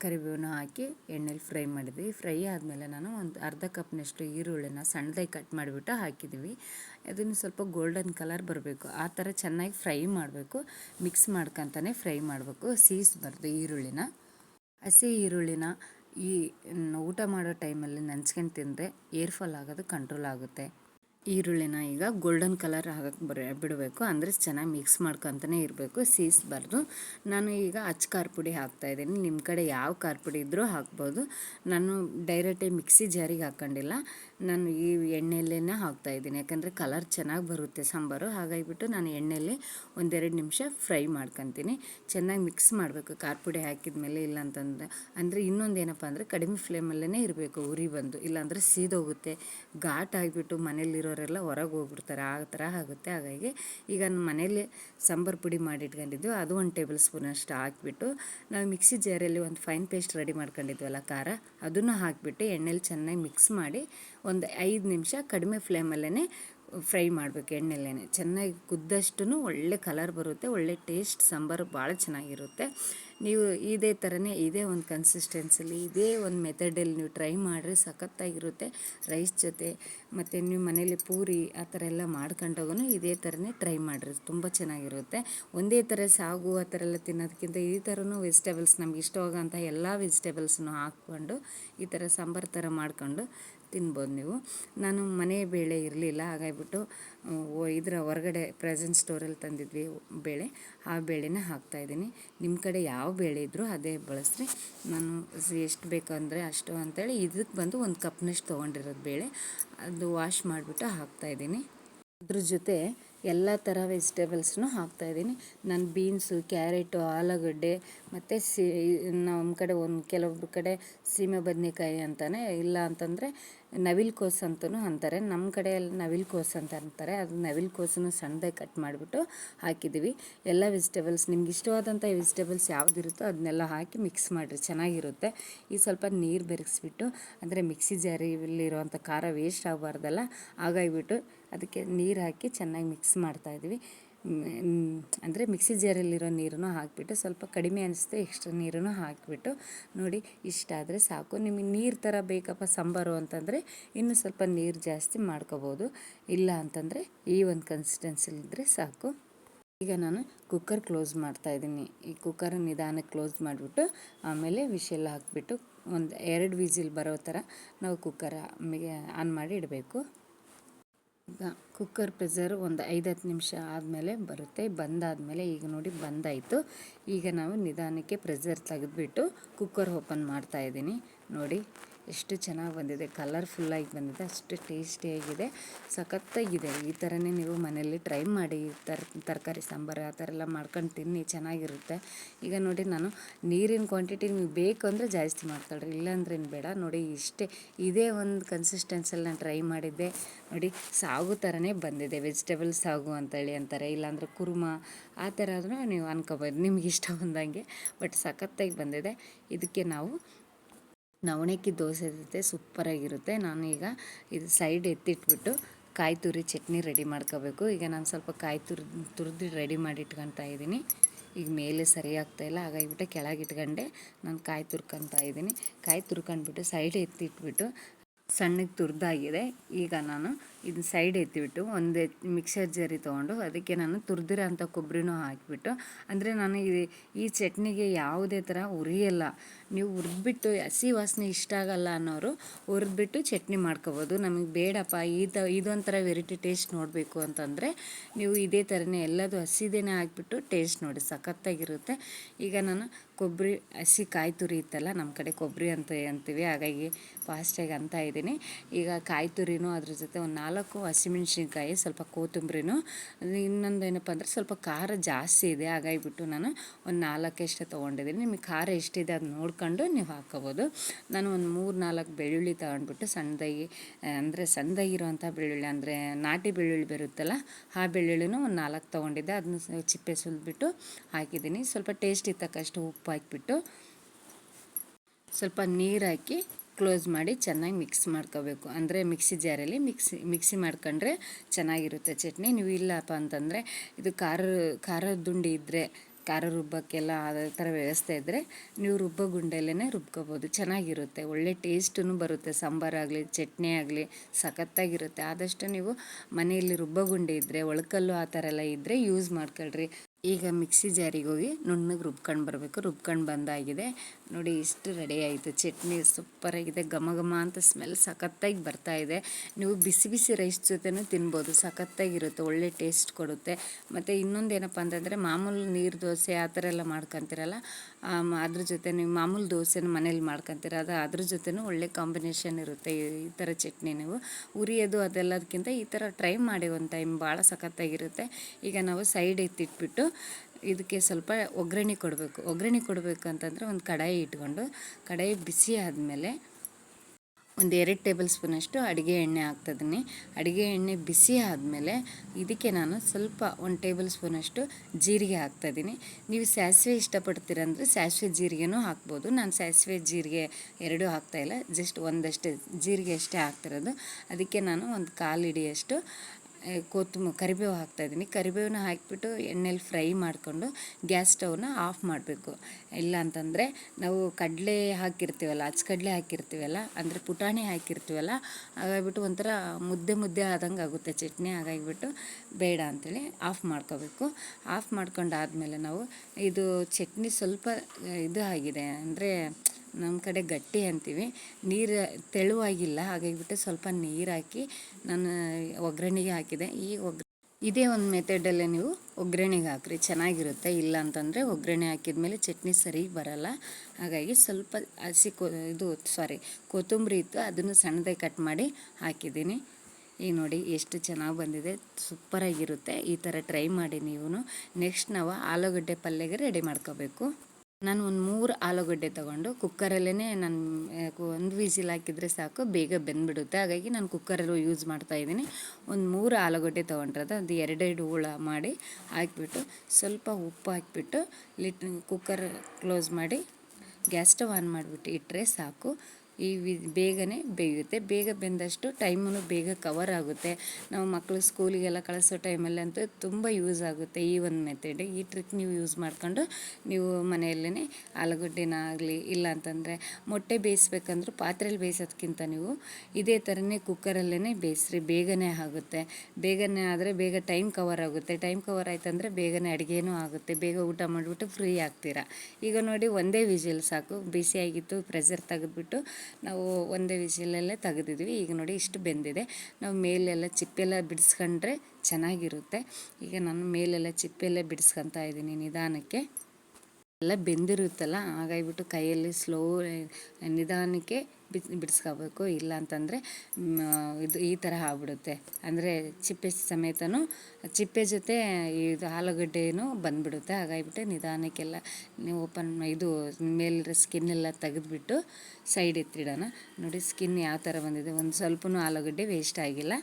ಕರಿಬೇವನ್ನ ಹಾಕಿ ಎಣ್ಣೆಲಿ ಫ್ರೈ ಮಾಡಿದ್ವಿ. ಫ್ರೈ ಆದಮೇಲೆ ನಾನು ಒಂದು ಅರ್ಧ ಕಪ್ನಷ್ಟು ಈರುಳ್ಳಿನ ಸಣ್ಣದಾಗಿ ಕಟ್ ಮಾಡಿಬಿಟ್ಟು ಹಾಕಿದ್ವಿ. ಅದನ್ನು ಸ್ವಲ್ಪ ಗೋಲ್ಡನ್ ಕಲರ್ ಬರಬೇಕು. ಆ ಥರ ಚೆನ್ನಾಗಿ ಫ್ರೈ ಮಾಡಬೇಕು. ಮಿಕ್ಸ್ ಮಾಡ್ಕೊತಾನೆ ಫ್ರೈ ಮಾಡಬೇಕು. ಸೀಸ್ಬಾರ್ದು ಈರುಳ್ಳಿನ. ಹಸಿ ಈರುಳ್ಳಿನ ಈ, ಊಟ ಮಾಡೋ ಟೈಮಲ್ಲಿ ನೆನ್ಸ್ಕೊಂಡು ತಿಂದರೆ ಏರ್ಫಾಲ್ ಆಗೋದು ಕಂಟ್ರೋಲ್ ಆಗುತ್ತೆ. ಈರುಳ್ಳಿನ ಈಗ ಗೋಲ್ಡನ್ ಕಲರ್ ಆಗಕ್ಕೆ ಬರ, ಬಿಡಬೇಕು. ಅಂದರೆ ಚೆನ್ನಾಗಿ ಮಿಕ್ಸ್ ಮಾಡ್ಕೊತಾನೆ ಇರಬೇಕು, ಸೀಸ್ಬಾರ್ದು. ನಾನು ಈಗ ಅಚ್ಚ ಖಾರ ಪುಡಿ ಹಾಕ್ತಾಯಿದ್ದೀನಿ ನಿಮ್ಮ ಕಡೆ ಯಾವ ಖಾರ ಪುಡಿ ಇದ್ದರೂ ಹಾಕ್ಬೋದು. ನಾನು ಡೈರೆಕ್ಟಾಗಿ ಮಿಕ್ಸಿ ಜಾರಿಗೆ ಹಾಕ್ಕೊಂಡಿಲ್ಲ ನಾನು ಈ ಎಣ್ಣೆಯಲ್ಲೇ ಹಾಕ್ತಾಯಿದ್ದೀನಿ ಯಾಕಂದರೆ ಕಲರ್ ಚೆನ್ನಾಗಿ ಬರುತ್ತೆ ಸಾಂಬಾರು. ಹಾಗಾಗಿಬಿಟ್ಟು ನಾನು ಎಣ್ಣೆಯಲ್ಲಿ ಒಂದೆರಡು ನಿಮಿಷ ಫ್ರೈ ಮಾಡ್ಕೊತೀನಿ. ಚೆನ್ನಾಗಿ ಮಿಕ್ಸ್ ಮಾಡಬೇಕು. ಖಾರ ಪುಡಿ ಹಾಕಿದ ಮೇಲೆ ಅಂದರೆ ಇನ್ನೊಂದು ಏನಪ್ಪ ಅಂದರೆ ಕಡಿಮೆ ಫ್ಲೇಮಲ್ಲೇ ಇರಬೇಕು. ಉರಿ ಬಂದು. ಇಲ್ಲಾಂದರೆ ಸೀದೋಗುತ್ತೆ. ಘಾಟ್ ಆಗಿಬಿಟ್ಟು ಮನೇಲಿರೋರೆಲ್ಲ ಹೊರಗೆ ಹೋಗ್ಬಿಡ್ತಾರೆ. ಆ ಥರ ಆಗುತ್ತೆ. ಹಾಗಾಗಿ ಈಗ ನಾನು ಮನೇಲಿ ಸಾಂಬಾರು ಪುಡಿ ಮಾಡಿಟ್ಕೊಂಡಿದ್ದು ಅದು ಒಂದು ಟೇಬಲ್ ಸ್ಪೂನ್ ಹಾಕಿಬಿಟ್ಟು ಹಾಕ್ಬಿಟ್ಟು, ನಾವು ಮಿಕ್ಸಿ ಜಾರಲ್ಲಿ ಒಂದು ಫೈನ್ ಪೇಸ್ಟ್ ರೆಡಿ ಮಾಡ್ಕೊಂಡಿದ್ವಲ್ಲ ಖಾರ. ಅದನ್ನು ಹಾಕಿಬಿಟ್ಟು ಎಣ್ಣೆಲಿ ಚೆನ್ನಾಗಿ ಮಿಕ್ಸ್ ಮಾಡಿ ಒಂದು ಐದು ನಿಮಿಷ ಕಡಿಮೆ ಫ್ಲೇಮಲ್ಲೇ ಫ್ರೈ ಮಾಡಬೇಕು ಎಣ್ಣೆಲ್ಲೇ ಚೆನ್ನಾಗಿ ಕುದ್ದಷ್ಟು ಒಳ್ಳೆ ಕಲರ್ ಬರುತ್ತೆ, ಒಳ್ಳೆ ಟೇಸ್ಟ್ ಸಾಂಬಾರು ಭಾಳ ಚೆನ್ನಾಗಿರುತ್ತೆ. ನೀವು ಇದೇ ಥರನೇ ಇದೇ ಒಂದು ಕನ್ಸಿಸ್ಟೆನ್ಸಲ್ಲಿ ಇದೇ ಒಂದು ಮೆಥಡಲ್ಲಿ ನೀವು ಟ್ರೈ ಮಾಡಿರಿ ಸಖತ್ತಾಗಿರುತ್ತೆ. ರೈಸ್ ಜೊತೆ, ಮತ್ತು ನೀವು ಮನೇಲಿ ಪೂರಿ ಆ ಥರ ಎಲ್ಲ ಮಾಡ್ಕೊಂಡಾಗೂ ಇದೇ ಥರನೇ ಟ್ರೈ ಮಾಡಿರಿ ತುಂಬ ಚೆನ್ನಾಗಿರುತ್ತೆ. ಒಂದೇ ಥರ ಸಾಗು, ಆ ಥರ ಎಲ್ಲ ತಿನ್ನೋದಕ್ಕಿಂತ ಈ ಥರನೂ ವೆಜಿಟೇಬಲ್ಸ್ ನಮ್ಗೆ ಇಷ್ಟವಾಗೋಂಥ ಎಲ್ಲ ವೆಜಿಟೇಬಲ್ಸ್ನು ಹಾಕ್ಕೊಂಡು, ಈ ಥರ ಸಾಂಬಾರು ಥರ ಮಾಡ್ಕೊಂಡು ತಿನ್ಬೋದು ನೀವು. ನಾನು ಮನೆ ಬೇಳೆ ಇರಲಿಲ್ಲ, ಹಾಗಾಗಿಬಿಟ್ಟು ಇದರ ಹೊರಗಡೆ ಪ್ರೆಸೆಂಟ್ ಸ್ಟೋರಲ್ಲಿ ತಂದಿದ್ವಿ ಬೇಳೆ. ಆ ಬೇಳೆನ ಹಾಕ್ತಾಯಿದ್ದೀನಿ ನಿಮ್ಮ ಕಡೆ ಯಾವ ಬೇಳೆ ಇದ್ದರೂ ಅದೇ ಬಳಸ್ರಿ. ನಾನು ಎಷ್ಟು ಬೇಕು ಅಂದರೆ ಅಷ್ಟು ಅಂತೇಳಿ ಇದಕ್ಕೆ ಬಂದು ಒಂದು ಕಪ್ನಷ್ಟು ತೊಗೊಂಡಿರೋದು ಬೇಳೆ. ಅದು ವಾಶ್ ಮಾಡಿಬಿಟ್ಟು ಹಾಕ್ತಾಯಿದ್ದೀನಿ ಅದ್ರ ಜೊತೆ ಎಲ್ಲ ಥರ ವೆಜಿಟೇಬಲ್ಸ್ನು ಹಾಕ್ತಾಯಿದ್ದೀನಿ. ನಾನು ಬೀನ್ಸು, ಕ್ಯಾರೆಟು, ಆಲೂಗಡ್ಡೆ ಮತ್ತು ಸಿ, ನಮ್ಮ ಕಡೆ ಒಂದು ಕೆಲವೊಬ್ರ ಕಡೆ ಸೀಮೆ ಬದನೆಕಾಯಿ ಅಂತಾನೆ, ಇಲ್ಲ ಅಂತಂದರೆ ನವಿಲು ಕೋಸು ಅಂತಲೂ ಅಂತಾರೆ. ನಮ್ಮ ಕಡೆ ನವಿಲ್ಕೋಸ್ ನವಿಲು ಕೋಸು ಅಂತ ಅಂತಾರೆ. ಅದು ನವಿಲು ಕೋಸನ್ನು ಸಣ್ಣದಾಗಿ ಕಟ್ ಮಾಡಿಬಿಟ್ಟು ಹಾಕಿದ್ದೀವಿ. ಎಲ್ಲ ವೆಜಿಟೇಬಲ್ಸ್, ನಿಮ್ಗೆ ಇಷ್ಟವಾದಂಥ ವೆಜಿಟೇಬಲ್ಸ್ ಯಾವುದಿರುತ್ತೋ ಅದನ್ನೆಲ್ಲ ಹಾಕಿ ಮಿಕ್ಸ್ ಮಾಡಿರಿ, ಚೆನ್ನಾಗಿರುತ್ತೆ. ಈ ಸ್ವಲ್ಪ ನೀರು ಬೆರೆಸ್ಬಿಟ್ಟು ಅಂದರೆ ಮಿಕ್ಸಿ ಜಾರಿಲಿರುವಂಥ ಖಾರ ವೇಸ್ಟ್ ಆಗಬಾರ್ದಲ್ಲ, ಹಾಗಾಗಿಬಿಟ್ಟು ಅದಕ್ಕೆ ನೀರು ಹಾಕಿ ಚೆನ್ನಾಗಿ ಮಿಕ್ಸ್ ಮಾಡ್ತಾಯಿದ್ವಿ ಅಂದರೆ ಮಿಕ್ಸಿ ಜಾರಲ್ಲಿರೋ ನೀರನ್ನು ಹಾಕಿಬಿಟ್ಟು ಸ್ವಲ್ಪ ಕಡಿಮೆ ಅನಿಸುತ್ತೆ ಎಕ್ಸ್ಟ್ರಾ ನೀರನ್ನು ಹಾಕಿಬಿಟ್ಟು ನೋಡಿ ಇಷ್ಟ ಆದರೆ ಸಾಕು. ನಿಮಗೆ ನೀರು ಥರ ಬೇಕಪ್ಪ ಸಾಂಬಾರು ಅಂತಂದರೆ ಇನ್ನೂ ಸ್ವಲ್ಪ ನೀರು ಜಾಸ್ತಿ ಮಾಡ್ಕೋಬೋದು. ಇಲ್ಲ ಅಂತಂದರೆ ಈ ಒಂದು ಕನ್ಸಿಸ್ಟೆನ್ಸಿಲಿದ್ದರೆ ಸಾಕು. ಈಗ ನಾನು ಕುಕ್ಕರ್ ಕ್ಲೋಸ್ ಮಾಡ್ತಾಯಿದ್ದೀನಿ ಈ ಕುಕ್ಕರ್ ನಿಧಾನಕ್ಕೆ ಕ್ಲೋಸ್ ಮಾಡಿಬಿಟ್ಟು ಆಮೇಲೆ ವಿಷೆಲ್ಲ ಹಾಕಿಬಿಟ್ಟು ಒಂದು ಎರಡು ವಿಸಿಲ್ ಬರೋ ಥರ ನಾವು ಕುಕ್ಕರ್ ಆನ್ ಮಾಡಿ ಇಡಬೇಕು. ಈಗ ಕುಕ್ಕರ್ ಪ್ರೆಸರ್ ಒಂದು ಐದು ಹತ್ತು ನಿಮಿಷ ಆದಮೇಲೆ ಬರುತ್ತೆ. ಬಂದಾದಮೇಲೆ ಈಗ ನೋಡಿ ಬಂದಾಯಿತು. ಈಗ ನಾವು ನಿಧಾನಕ್ಕೆ ಪ್ರೆಸರ್ ತೆಗೆದುಬಿಟ್ಟು ಕುಕ್ಕರ್ ಓಪನ್ ಮಾಡ್ತಾಯಿದ್ದೀನಿ ನೋಡಿ. ಎಷ್ಟು ಚೆನ್ನಾಗಿ ಬಂದಿದೆ ಕಲರ್ಫುಲ್ಲಾಗಿ ಬಂದಿದೆ, ಅಷ್ಟು ಟೇಸ್ಟಿಯಾಗಿದೆ ಸಖತ್ತಾಗಿದೆ. ಈ ಥರನೇ ನೀವು ಮನೆಯಲ್ಲಿ ಟ್ರೈ ಮಾಡಿ, ತರ್, ತರಕಾರಿ ಸಾಂಬಾರು ಆ ಥರ ಎಲ್ಲ ಮಾಡ್ಕೊಂಡು ತಿನ್ನಿ, ಚೆನ್ನಾಗಿರುತ್ತೆ. ಈಗ ನೋಡಿ ನಾನು ನೀರಿನ ಕ್ವಾಂಟಿಟಿ ನಿಮಗೆ ಬೇಕು ಜಾಸ್ತಿ ಮಾಡ್ಕೊಳ್ರಿ ಇಲ್ಲಾಂದ್ರೆ ಏನು ಬೇಡ. ನೋಡಿ ಇಷ್ಟೇ, ಇದೇ ಒಂದು ಕನ್ಸಿಸ್ಟೆನ್ಸಲ್ಲಿ ನಾನು ಟ್ರೈ ಮಾಡಿದ್ದೆ. ನೋಡಿ ಸಾಗು ಥರನೇ ಬಂದಿದೆ ವೆಜಿಟೇಬಲ್ ಸಾಗು ಅಂತೇಳಿ ಅಂತಾರೆ ಇಲ್ಲಾಂದ್ರೆ ಕುರ್ಮ, ಆ ಥರ ಆದರೂ ನೀವು ಅನ್ಕೋಬೋದು, ನಿಮ್ಗೆ ಇಷ್ಟ ಬಂದಂಗೆ. ಬಟ್ ಸಖತ್ತಾಗಿ ಬಂದಿದೆ. ಇದಕ್ಕೆ ನಾವು ನವಣಕ್ಕಿ ದೋಸೆ ಜೊತೆ ಸೂಪರಾಗಿರುತ್ತೆ. ಈಗ ಇದು ಸೈಡ್ ಎತ್ತಿಟ್ಬಿಟ್ಟು ಕಾಯಿ ತುರಿ ಚಟ್ನಿ ರೆಡಿ ಮಾಡ್ಕೋಬೇಕು. ಈಗ ನಾನು ಸ್ವಲ್ಪ ಕಾಯಿ ತುರಿ, ತುರಿದು ರೆಡಿ ಮಾಡಿ ಇಟ್ಕೊತಾ ಇದ್ದೀನಿ. ಈಗ ಮೇಲೆ ಸರಿ ಆಗ್ತಾಯಿಲ್ಲ ಹಾಗಾಗಿಬಿಟ್ಟು ಕೆಳಗೆ ಇಟ್ಕೊಂಡೆ ನಾನು ಕಾಯಿ ತುರ್ಕೊತಾ ಇದ್ದೀನಿ. ಕಾಯಿ ತುರ್ಕೊಂಡ್ಬಿಟ್ಟು ಸೈಡ್ ಎತ್ತಿಟ್ಬಿಟ್ಟು ಸಣ್ಣಗೆ ತುರಿದಾಗಿದೆ. ಈಗ ನಾನು ಇದನ್ನ ಸೈಡ್ ಎತ್ತಿಬಿಟ್ಟು ಒಂದು ಮಿಕ್ಸರ್ ಜರಿ ತೊಗೊಂಡು ಅದಕ್ಕೆ ನಾನು ತುರಿದಿರೋ ಅಂಥ ಕೊಬ್ಬರಿನೂ ಹಾಕಿಬಿಟ್ಟು, ಅಂದರೆ ನಾನು ಈ ಈ ಚಟ್ನಿಗೆ ಯಾವುದೇ ಥರ ಉರಿಯಲ್ಲ ನೀವು ಹುರಿದ್ಬಿಟ್ಟು ಹಸಿ ವಾಸನೆ ಇಷ್ಟ ಆಗಲ್ಲ ಅನ್ನೋರು ಹುರಿದ್ಬಿಟ್ಟು ಚಟ್ನಿ ಮಾಡ್ಕೋಬೋದು. ನಮಗೆ ಬೇಡಪ್ಪ, ಈ ತ, ಇದೊಂಥರ ವೆರೈಟಿ ಟೇಸ್ಟ್ ನೋಡಬೇಕು ಅಂತಂದರೆ ನೀವು ಇದೇ ಥರನೇ ಎಲ್ಲದೂ ಹಸಿದೇನೆ ಹಾಕಿಬಿಟ್ಟು ಟೇಸ್ಟ್ ನೋಡಿ, ಸಖತ್ತಾಗಿರುತ್ತೆ. ಈಗ ನಾನು ಕೊಬ್ಬರಿ ಹಸಿ ಕಾಯಿ ತುರಿ ಇತ್ತಲ್ಲ ನಮ್ಮ ಕಡೆ ಕೊಬ್ಬರಿ ಅಂತ ಅಂತೀವಿ, ಹಾಗಾಗಿ ಫಾಸ್ಟಾಗಿ ಅಂತ ಇದ್ದೀನಿ. ಈಗ ಕಾಯಿ ತುರಿನೂ ಅದ್ರ ಜೊತೆ ಒಂದು ನಾಲ್ಕು ಹಸಿಮೆಣ್ಸಿನ್ಕಾಯಿ, ಸ್ವಲ್ಪ ಕೊತ್ತಂಬ್ರಿನೂ. ಇನ್ನೊಂದು ಏನಪ್ಪ ಅಂದರೆ ಸ್ವಲ್ಪ ಖಾರ ಜಾಸ್ತಿ ಇದೆ, ಹಾಗಾಗಿಬಿಟ್ಟು ನಾನು ಒಂದು ನಾಲ್ಕಷ್ಟೇ ತೊಗೊಂಡಿದ್ದೀನಿ. ನಿಮಗೆ ಖಾರ ಎಷ್ಟಿದೆ ಅದು ನೋಡ್ಕೊಂಡು ನೀವು ಹಾಕೋಬೋದು ನಾನು ಒಂದು ಮೂರು ನಾಲ್ಕು ಬೆಳ್ಳುಳ್ಳಿ ತಗೊಂಡ್ಬಿಟ್ಟು ಸಣ್ಣದಾಗಿ ಅಂದರೆ ಸಣ್ಣದಾಗಿರುವಂಥ ಬೆಳ್ಳುಳ್ಳಿ, ಅಂದರೆ ನಾಟಿ ಬೆಳ್ಳುಳ್ಳಿ ಬರುತ್ತಲ್ಲ, ಆ ಬೆಳ್ಳುಳ್ಳಿನೂ ಒಂದು ನಾಲ್ಕು ತೊಗೊಂಡಿದ್ದೆ. ಅದನ್ನ ಚಿಪ್ಪೆ ಸುಲಿದ್ಬಿಟ್ಟು ಹಾಕಿದ್ದೀನಿ. ಸ್ವಲ್ಪ ಟೇಸ್ಟ್ ಇತ್ತಕ್ಕಷ್ಟು ಉಪ್ಪು ಹಾಕಿಬಿಟ್ಟು ಸ್ವಲ್ಪ ನೀರು ಹಾಕಿ ಕ್ಲೋಸ್ ಮಾಡಿ ಚೆನ್ನಾಗಿ ಮಿಕ್ಸ್ ಮಾಡ್ಕೋಬೇಕು. ಅಂದರೆ ಮಿಕ್ಸಿ ಜಾರಲ್ಲಿ ಮಿಕ್ಸಿ ಮಿಕ್ಸಿ ಮಾಡ್ಕೊಂಡ್ರೆ ಚೆನ್ನಾಗಿರುತ್ತೆ ಚಟ್ನಿ. ನೀವು ಇಲ್ಲಪ್ಪ ಅಂತಂದರೆ ಇದು ಖಾರ ಖಾರದ ದುಂಡಿ ಇದ್ದರೆ ಖಾರ ರುಬ್ಬಕ್ಕೆಲ್ಲ ಆ ಥರ ವ್ಯವಸ್ಥೆ ಇದ್ದರೆ ನೀವು ರುಬ್ಬೋ ಗುಂಡಲ್ಲೇ ರುಬ್ಕೋಬೋದು. ಚೆನ್ನಾಗಿರುತ್ತೆ. ಒಳ್ಳೆ ಟೇಸ್ಟೂ ಬರುತ್ತೆ. ಸಾಂಬಾರಾಗಲಿ ಚಟ್ನಿ ಆಗಲಿ, ಸಖತ್ತಾಗಿರುತ್ತೆ. ಆದಷ್ಟು ನೀವು ಮನೆಯಲ್ಲಿ ರುಬ್ಬೋ ಗುಂಡೆ ಇದ್ದರೆ ಒಳಕಲ್ಲು ಆ ಥರ ಎಲ್ಲ ಇದ್ದರೆ ಯೂಸ್ ಮಾಡ್ಕೊಳ್ರಿ. ಈಗ ಮಿಕ್ಸಿ ಜಾರಿಗೆ ಹೋಗಿ ನುಣ್ಣಗೆ ರುಬ್ಕೊಂಡು ಬರಬೇಕು. ರುಬ್ಕೊಂಡು ಬಂದಾಗಿದೆ. ನೋಡಿ, ಇಷ್ಟು ರೆಡಿ ಆಯಿತು. ಚಟ್ನಿ ಸೂಪರಾಗಿದೆ ಘಮ ಘಮ ಅಂತ ಸ್ಮೆಲ್ ಸಖತ್ತಾಗಿ ಬರ್ತಾ ಇದೆ. ನೀವು ಬಿಸಿ ಬಿಸಿ ರೈಸ್ ಜೊತೆನೂ ತಿನ್ಬೋದು. ಸಖತ್ತಾಗಿರುತ್ತೆ. ಒಳ್ಳೆ ಟೇಸ್ಟ್ ಕೊಡುತ್ತೆ. ಮತ್ತು ಇನ್ನೊಂದು ಏನಪ್ಪ ಅಂತಂದರೆ, ಮಾಮೂಲು ನೀರು ದೋಸೆ ಆ ಥರ ಎಲ್ಲ ಮಾಡ್ಕೊತೀರಲ್ಲ ಅದ್ರ ಜೊತೆ ನೀವು ಮಾಮೂಲು ದೋಸೆನ ಮನೇಲಿ ಮಾಡ್ಕೊತೀರ. ಅದು ಅದ್ರ ಜೊತೆನೂ ಒಳ್ಳೆ ಕಾಂಬಿನೇಷನ್ ಇರುತ್ತೆ ಈ ಥರ ಚಟ್ನಿ ನೀವು. ಉರಿಯೋದು ಅದೆಲ್ಲದಕ್ಕಿಂತ ಈ ಥರ ಟ್ರೈ ಮಾಡಿ ಒಂದು ಟೈಮ್ ಭಾಳ ಸಖತ್ತಾಗಿರುತ್ತೆ. ಈಗ ನಾವು ಸೈಡ್ ಎತ್ತಿಟ್ಬಿಟ್ಟು ಇದಕ್ಕೆ ಸ್ವಲ್ಪ ಒಗ್ಗರಣೆ ಕೊಡಬೇಕು. ಒಗ್ಗರಣೆ ಕೊಡಬೇಕು ಅಂತಂದರೆ ಒಂದು ಕಡಾಯಿ ಇಟ್ಕೊಂಡು, ಕಡಾಯಿ ಬಿಸಿ ಆದಮೇಲೆ ಒಂದು ಎರಡು ಟೇಬಲ್ ಸ್ಪೂನಷ್ಟು ಅಡುಗೆ ಎಣ್ಣೆ ಹಾಕ್ತಿದ್ದೀನಿ. ಅಡುಗೆ ಎಣ್ಣೆ ಬಿಸಿ ಆದಮೇಲೆ ಇದಕ್ಕೆ ನಾನು ಸ್ವಲ್ಪ ಒಂದು ಟೇಬಲ್ ಸ್ಪೂನಷ್ಟು ಜೀರಿಗೆ ಹಾಕ್ತಾಯಿದ್ದೀನಿ ನೀವು ಸಾಸಿವೆ ಇಷ್ಟಪಡ್ತೀರಂದರೆ ಸಾಸಿವೆ ಜೀರಿಗೆನೂ ಹಾಕ್ಬೋದು. ನಾನು ಸಾಸಿವೆ ಜೀರಿಗೆ ಎರಡೂ ಹಾಕ್ತಾಯಿಲ್ಲ ಜಸ್ಟ್ ಒಂದಷ್ಟೇ ಜೀರಿಗೆ ಅಷ್ಟೇ ಹಾಕ್ತಿರೋದು. ಅದಕ್ಕೆ ನಾನು ಒಂದು ಕಾಲು ಹಿಡಿಯಷ್ಟು ಕೊತ್ತಂಬ, ಕರಿಬೇವು ಹಾಕ್ತಾಯಿದ್ದೀನಿ ಕರಿಬೇವನ್ನ ಹಾಕಿಬಿಟ್ಟು ಎಣ್ಣೆಲಿ ಫ್ರೈ ಮಾಡಿಕೊಂಡು ಗ್ಯಾಸ್ ಸ್ಟವ್ನ ಆಫ್ ಮಾಡಬೇಕು. ಇಲ್ಲ ಅಂತಂದರೆ ನಾವು ಕಡಲೆ ಹಾಕಿರ್ತೀವಲ್ಲ ಕಡಲೆ ಹಾಕಿರ್ತೀವಲ್ಲ, ಅಂದರೆ ಪುಟಾಣಿ ಹಾಕಿರ್ತೀವಲ್ಲ, ಹಾಗಾಗಿಬಿಟ್ಟು ಒಂಥರ ಮುದ್ದೆ ಮುದ್ದೆ ಆದಂಗೆ ಆಗುತ್ತೆ. ಚಟ್ನಿ ಹಾಗಾಗಿಬಿಟ್ಟು ಬೇಡ ಅಂಥೇಳಿ ಆಫ್ ಮಾಡ್ಕೋಬೇಕು. ಆಫ್ ಮಾಡ್ಕೊಂಡಾದಮೇಲೆ ನಾವು ಇದು ಚಟ್ನಿ ಸ್ವಲ್ಪ ಇದು ಆಗಿದೆ. ಅಂದರೆ ನಮ್ಮ ಕಡೆ ಗಟ್ಟಿ ಅಂತೀವಿ. ನೀರು ತೆಳುವಾಗಿಲ್ಲ ಹಾಗಾಗಿಬಿಟ್ಟು ಸ್ವಲ್ಪ ನೀರು ಹಾಕಿ ನಾನು ಒಗ್ಗರಣೆಗೆ ಹಾಕಿದೆ. ಈ ಒಗ್ಗ ಇದೇ ಒಂದು ಮೆಥಡಲ್ಲೇ ನೀವು ಒಗ್ಗರಣೆಗೆ ಹಾಕ್ರಿ. ಚೆನ್ನಾಗಿರುತ್ತೆ, ಇಲ್ಲ ಅಂತಂದರೆ ಒಗ್ಗರಣೆ ಹಾಕಿದ್ಮೇಲೆ ಚಟ್ನಿ ಸರಿ ಬರಲ್ಲ. ಹಾಗಾಗಿ ಸ್ವಲ್ಪ ಹಸಿ ಕೊ, ಇದು ಸಾರಿ ಕೊತ್ತಂಬರಿ ಇತ್ತು, ಅದನ್ನು ಸಣ್ಣದಾಗಿ ಕಟ್ ಮಾಡಿ ಹಾಕಿದ್ದೀನಿ. ಈಗ ನೋಡಿ ಎಷ್ಟು ಚೆನ್ನಾಗಿ ಬಂದಿದೆ ಸೂಪರಾಗಿರುತ್ತೆ ಈ ಥರ ಟ್ರೈ ಮಾಡಿ ನೀವು ನೆಕ್ಸ್ಟ್ ನಾವು ಆಲೂಗಡ್ಡೆ ಪಲ್ಯಗೆ ರೆಡಿ ಮಾಡ್ಕೋಬೇಕು. ನಾನು ಒಂದು ಮೂರು ಆಲೂಗಡ್ಡೆ ತೊಗೊಂಡು ಕುಕ್ಕರಲ್ಲೇ ನಾನು ಒಂದು ವಿಸಿಲ್ ಹಾಕಿದರೆ ಸಾಕು, ಬೇಗ ಬೆಂದ್ಬಿಡುತ್ತೆ. ಹಾಗಾಗಿ ನಾನು ಕುಕ್ಕರಲ್ಲಿ ಯೂಸ್ ಮಾಡ್ತಾ ಇದ್ದೀನಿ. ಒಂದು ಮೂರು ಆಲೂಗಡ್ಡೆ ತೊಗೊಂಡ್ರದ, ಅದು ಎರಡೆರಡು ಹುಳ ಮಾಡಿ ಹಾಕಿಬಿಟ್ಟು, ಸ್ವಲ್ಪ ಉಪ್ಪು ಹಾಕಿಬಿಟ್ಟು, ಲಿಟ್, ಕುಕ್ಕರ್ ಕ್ಲೋಸ್ ಮಾಡಿ, ಗ್ಯಾಸ್ ಸ್ಟವ್ ಆನ್ ಮಾಡಿಬಿಟ್ಟು ಇಟ್ಟರೆ ಸಾಕು. ಈ ವಿ ಬೇಗನೆ ಬೇಯುತ್ತೆ. ಬೇಗ ಬೆಂದಷ್ಟು ಟೈಮೂ ಬೇಗ ಕವರ್ ಆಗುತ್ತೆ. ನಾವು ಮಕ್ಕಳು ಸ್ಕೂಲಿಗೆಲ್ಲ ಕಳಿಸೋ ಟೈಮಲ್ಲಿ ಅಂತೂ ತುಂಬ ಯೂಸ್ ಆಗುತ್ತೆ ಈ ಒಂದು ಮೆಥಡ್ ಈ ಟ್ರಿಕ್ ನೀವು ಯೂಸ್ ಮಾಡಿಕೊಂಡು ನೀವು ಮನೆಯಲ್ಲೇ ಆಲೂಗಡ್ಡೆನ ಆಗಲಿ ಇಲ್ಲ ಅಂತಂದರೆ ಮೊಟ್ಟೆ ಬೇಯಿಸ್ಬೇಕಂದ್ರೂ ಪಾತ್ರೆಯಲ್ಲಿ ಬೇಯಿಸೋದಕ್ಕಿಂತ ನೀವು ಇದೇ ಥರನೇ ಕುಕ್ಕರಲ್ಲೇ ಬೇಯಿಸ್ರಿ. ಬೇಗನೆ ಆಗುತ್ತೆ. ಬೇಗನೆ ಆದರೆ ಬೇಗ ಟೈಮ್ ಕವರ್ ಆಗುತ್ತೆ. ಟೈಮ್ ಕವರ್ ಆಯ್ತಂದರೆ ಬೇಗನೆ ಅಡುಗೆನೂ ಆಗುತ್ತೆ. ಬೇಗ ಊಟ ಮಾಡಿಬಿಟ್ಟು ಫ್ರೀ ಆಗ್ತೀರಾ. ಈಗ ನೋಡಿ ಒಂದೇ ವಿಜಿಲ್ ಸಾಕು. ಬಿಸಿಯಾಗಿತ್ತು ಪ್ರೆಸರ್ ತೆಗೆದ್ಬಿಟ್ಟು ನಾವು ಒಂದೇ ವಿಷಲಲ್ಲೇ ತೆಗೆದಿದ್ವಿ. ಈಗ ನೋಡಿ ಇಷ್ಟು ಬೆಂದಿದೆ. ನಾವು ಮೇಲೆಲ್ಲ ಚಿಪ್ಪೆಲ್ಲ ಬಿಡಿಸ್ಕೊಂಡ್ರೆ ಚೆನ್ನಾಗಿರುತ್ತೆ. ಈಗ ನಾನು ಮೇಲೆಲ್ಲ ಚಿಪ್ಪೆಲ್ಲ ಬಿಡಿಸ್ಕೊತಾ ಇದ್ದೀನಿ ನಿಧಾನಕ್ಕೆ. ಎಲ್ಲ ಬೆಂದಿರುತ್ತಲ್ಲ, ಹಾಗಾಗಿಬಿಟ್ಟು ಕೈಯಲ್ಲಿ ಸ್ಲೋ, ನಿಧಾನಕ್ಕೆ ಬಿಸ್, ಬಿಡಿಸ್ಕೋಬೇಕು. ಇಲ್ಲ ಅಂತಂದರೆ ಇದು ಈ ಥರ ಆಗ್ಬಿಡುತ್ತೆ. ಅಂದರೆ ಚಿಪ್ಪೆ ಸಮೇತನೂ, ಚಿಪ್ಪೆ ಜೊತೆ ಇದು ಆಲೂಗಡ್ಡೆನೂ ಬಂದುಬಿಡುತ್ತೆ. ಹಾಗಾಗಿಬಿಟ್ಟು ನಿಧಾನಕ್ಕೆಲ್ಲ ನೀವು ಓಪನ್ ಇದು ಮೇಲಿರೋ ಸ್ಕಿನ್ನೆಲ್ಲ ತೆಗೆದುಬಿಟ್ಟು ಸೈಡ್ ಎತ್ತಿಡೋಣ. ನೋಡಿ ಸ್ಕಿನ್ ಯಾವ ಥರ ಬಂದಿದೆ. ಒಂದು ಸ್ವಲ್ಪನೂ ಆಲೂಗಡ್ಡೆ ವೇಸ್ಟ್ ಆಗಿಲ್ಲ.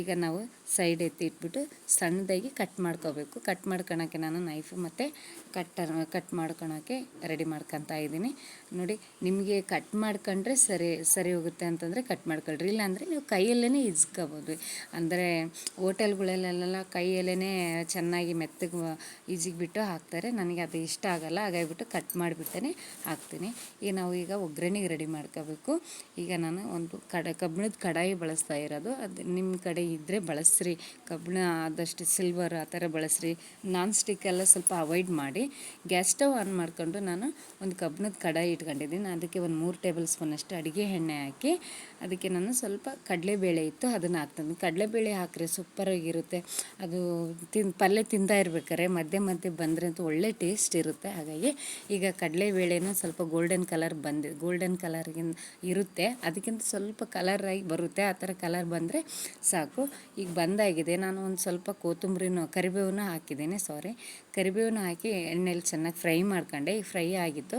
ಈಗ ನಾವು ಸೈಡ್ ಎತ್ತಿಟ್ಬಿಟ್ಟು ಸಣ್ಣದಾಗಿ ಕಟ್ ಮಾಡ್ಕೋಬೇಕು. ಕಟ್ ಮಾಡ್ಕೊಳಕ್ಕೆ ನಾನು ನೈಫು ಮತ್ತು ಕಟ್ಟರ್, ಕಟ್ ಮಾಡ್ಕೊಳಕ್ಕೆ ರೆಡಿ ಮಾಡ್ಕೊತಾ ಇದ್ದೀನಿ. ನೋಡಿ, ನಿಮಗೆ ಕಟ್ ಮಾಡ್ಕೊಂಡ್ರೆ ಸರಿ. ಸರಿ ಹೋಗುತ್ತೆ ಅಂತಂದರೆ ಕಟ್ ಮಾಡ್ಕೊಳ್ರಿ. ಇಲ್ಲ ಅಂದರೆ ನೀವು ಕೈಯಲ್ಲೇ ಇಜ್ಕೋಬೋದು. ಅಂದರೆ ಹೋಟೆಲ್ಗಳಲ್ಲೆಲ್ಲ ಕೈಯಲ್ಲೇ ಚೆನ್ನಾಗಿ ಮೆತ್ತಗೆ ಇಜಿಗ್ಬಿಟ್ಟು ಹಾಕ್ತಾರೆ. ನನಗೆ ಅದು ಇಷ್ಟ ಆಗಲ್ಲ ಹಾಗಾಗಿಬಿಟ್ಟು ಕಟ್ ಮಾಡಿಬಿಟ್ಟೇ ಹಾಕ್ತೀನಿ. ಈಗ ನಾವು ಈಗ ಒಗ್ಗರಣೆಗೆ ರೆಡಿ ಮಾಡ್ಕೋಬೇಕು. ಈಗ ನಾನು ಒಂದು ಕಡ, ಕಬ್ಬಿಣದ ಕಡಾಯಿ ಬಳಸ್ತಾ ಇರೋದು. ಅದು ನಿಮ್ಮ ಕಡೆ ಇದ್ದರೆ ಬಳಸ್ರಿ. ಕಬ್ಬಿಣ ಆದಷ್ಟು ಸಿಲ್ವರ್ ಆ ಥರ ಬಳಸ್ರಿ. ನಾನ್ ಸ್ಟಿಕ್ ಎಲ್ಲ ಸ್ವಲ್ಪ ಅವಾಯ್ಡ್ ಮಾಡಿ. ಗ್ಯಾಸ್ ಸ್ಟವ್ ಆನ್ ಮಾಡ್ಕೊಂಡು ನಾನು ಒಂದು ಕಬ್ಬಿಣದ ಕಡಾಯಿ ಇಟ್ಕೊಂಡಿದ್ದೀನಿ. ಅದಕ್ಕೆ ಒಂದು ಮೂರು ಟೇಬಲ್ ಸ್ಪೂನಷ್ಟು ಅಡುಗೆ ಎಣ್ಣೆ ಹಾಕಿ ಅದಕ್ಕೆ ನಾನು ಸ್ವಲ್ಪ ಕಡಲೆಬೇಳೆ ಇತ್ತು, ಅದನ್ನು ಹಾಕ್ತೀನಿ. ಕಡಲೆಬೇಳೆ ಹಾಕಿದ್ರೆ ಸೂಪರಾಗಿರುತ್ತೆ. ಅದು ತಿನ್ ಪಲ್ಯ ತಿಂತಾ ಇರ್ಬೇಕಾದ್ರೆ ಮಧ್ಯೆ ಮಧ್ಯೆ ಬಂದರೆ ಅಂತೂ ಒಳ್ಳೆ ಟೇಸ್ಟ್ ಇರುತ್ತೆ. ಹಾಗಾಗಿ ಈಗ ಕಡಲೆಬೇಳೆನ ಸ್ವಲ್ಪ ಗೋಲ್ಡನ್ ಕಲರ್ ಬಂದಿದೆ ಗೋಲ್ಡನ್ ಕಲರ್ಗಿನ ಇರುತ್ತೆ. ಅದಕ್ಕಿಂತ ಸ್ವಲ್ಪ ಕಲರಾಗಿ ಬರುತ್ತೆ. ಆ ಥರ ಕಲರ್ ಬಂದರೆ ಸಾಕು. ಈಗ ಬಂದಾಗಿದೆ. ನಾನು ಒಂದು ಸ್ವಲ್ಪ ಕೊತ್ತಂಬರಿನೂ ಕರಿಬೇವನ್ನ ಹಾಕಿದ್ದೀನಿ ಸಾರಿ ಕರಿಬೇವನ್ನ ಹಾಕಿ ಎಣ್ಣೆಲಿ ಚೆನ್ನಾಗಿ ಫ್ರೈ ಮಾಡ್ಕೊಂಡೆ. ಈಗ ಫ್ರೈ ಆಗಿತ್ತು.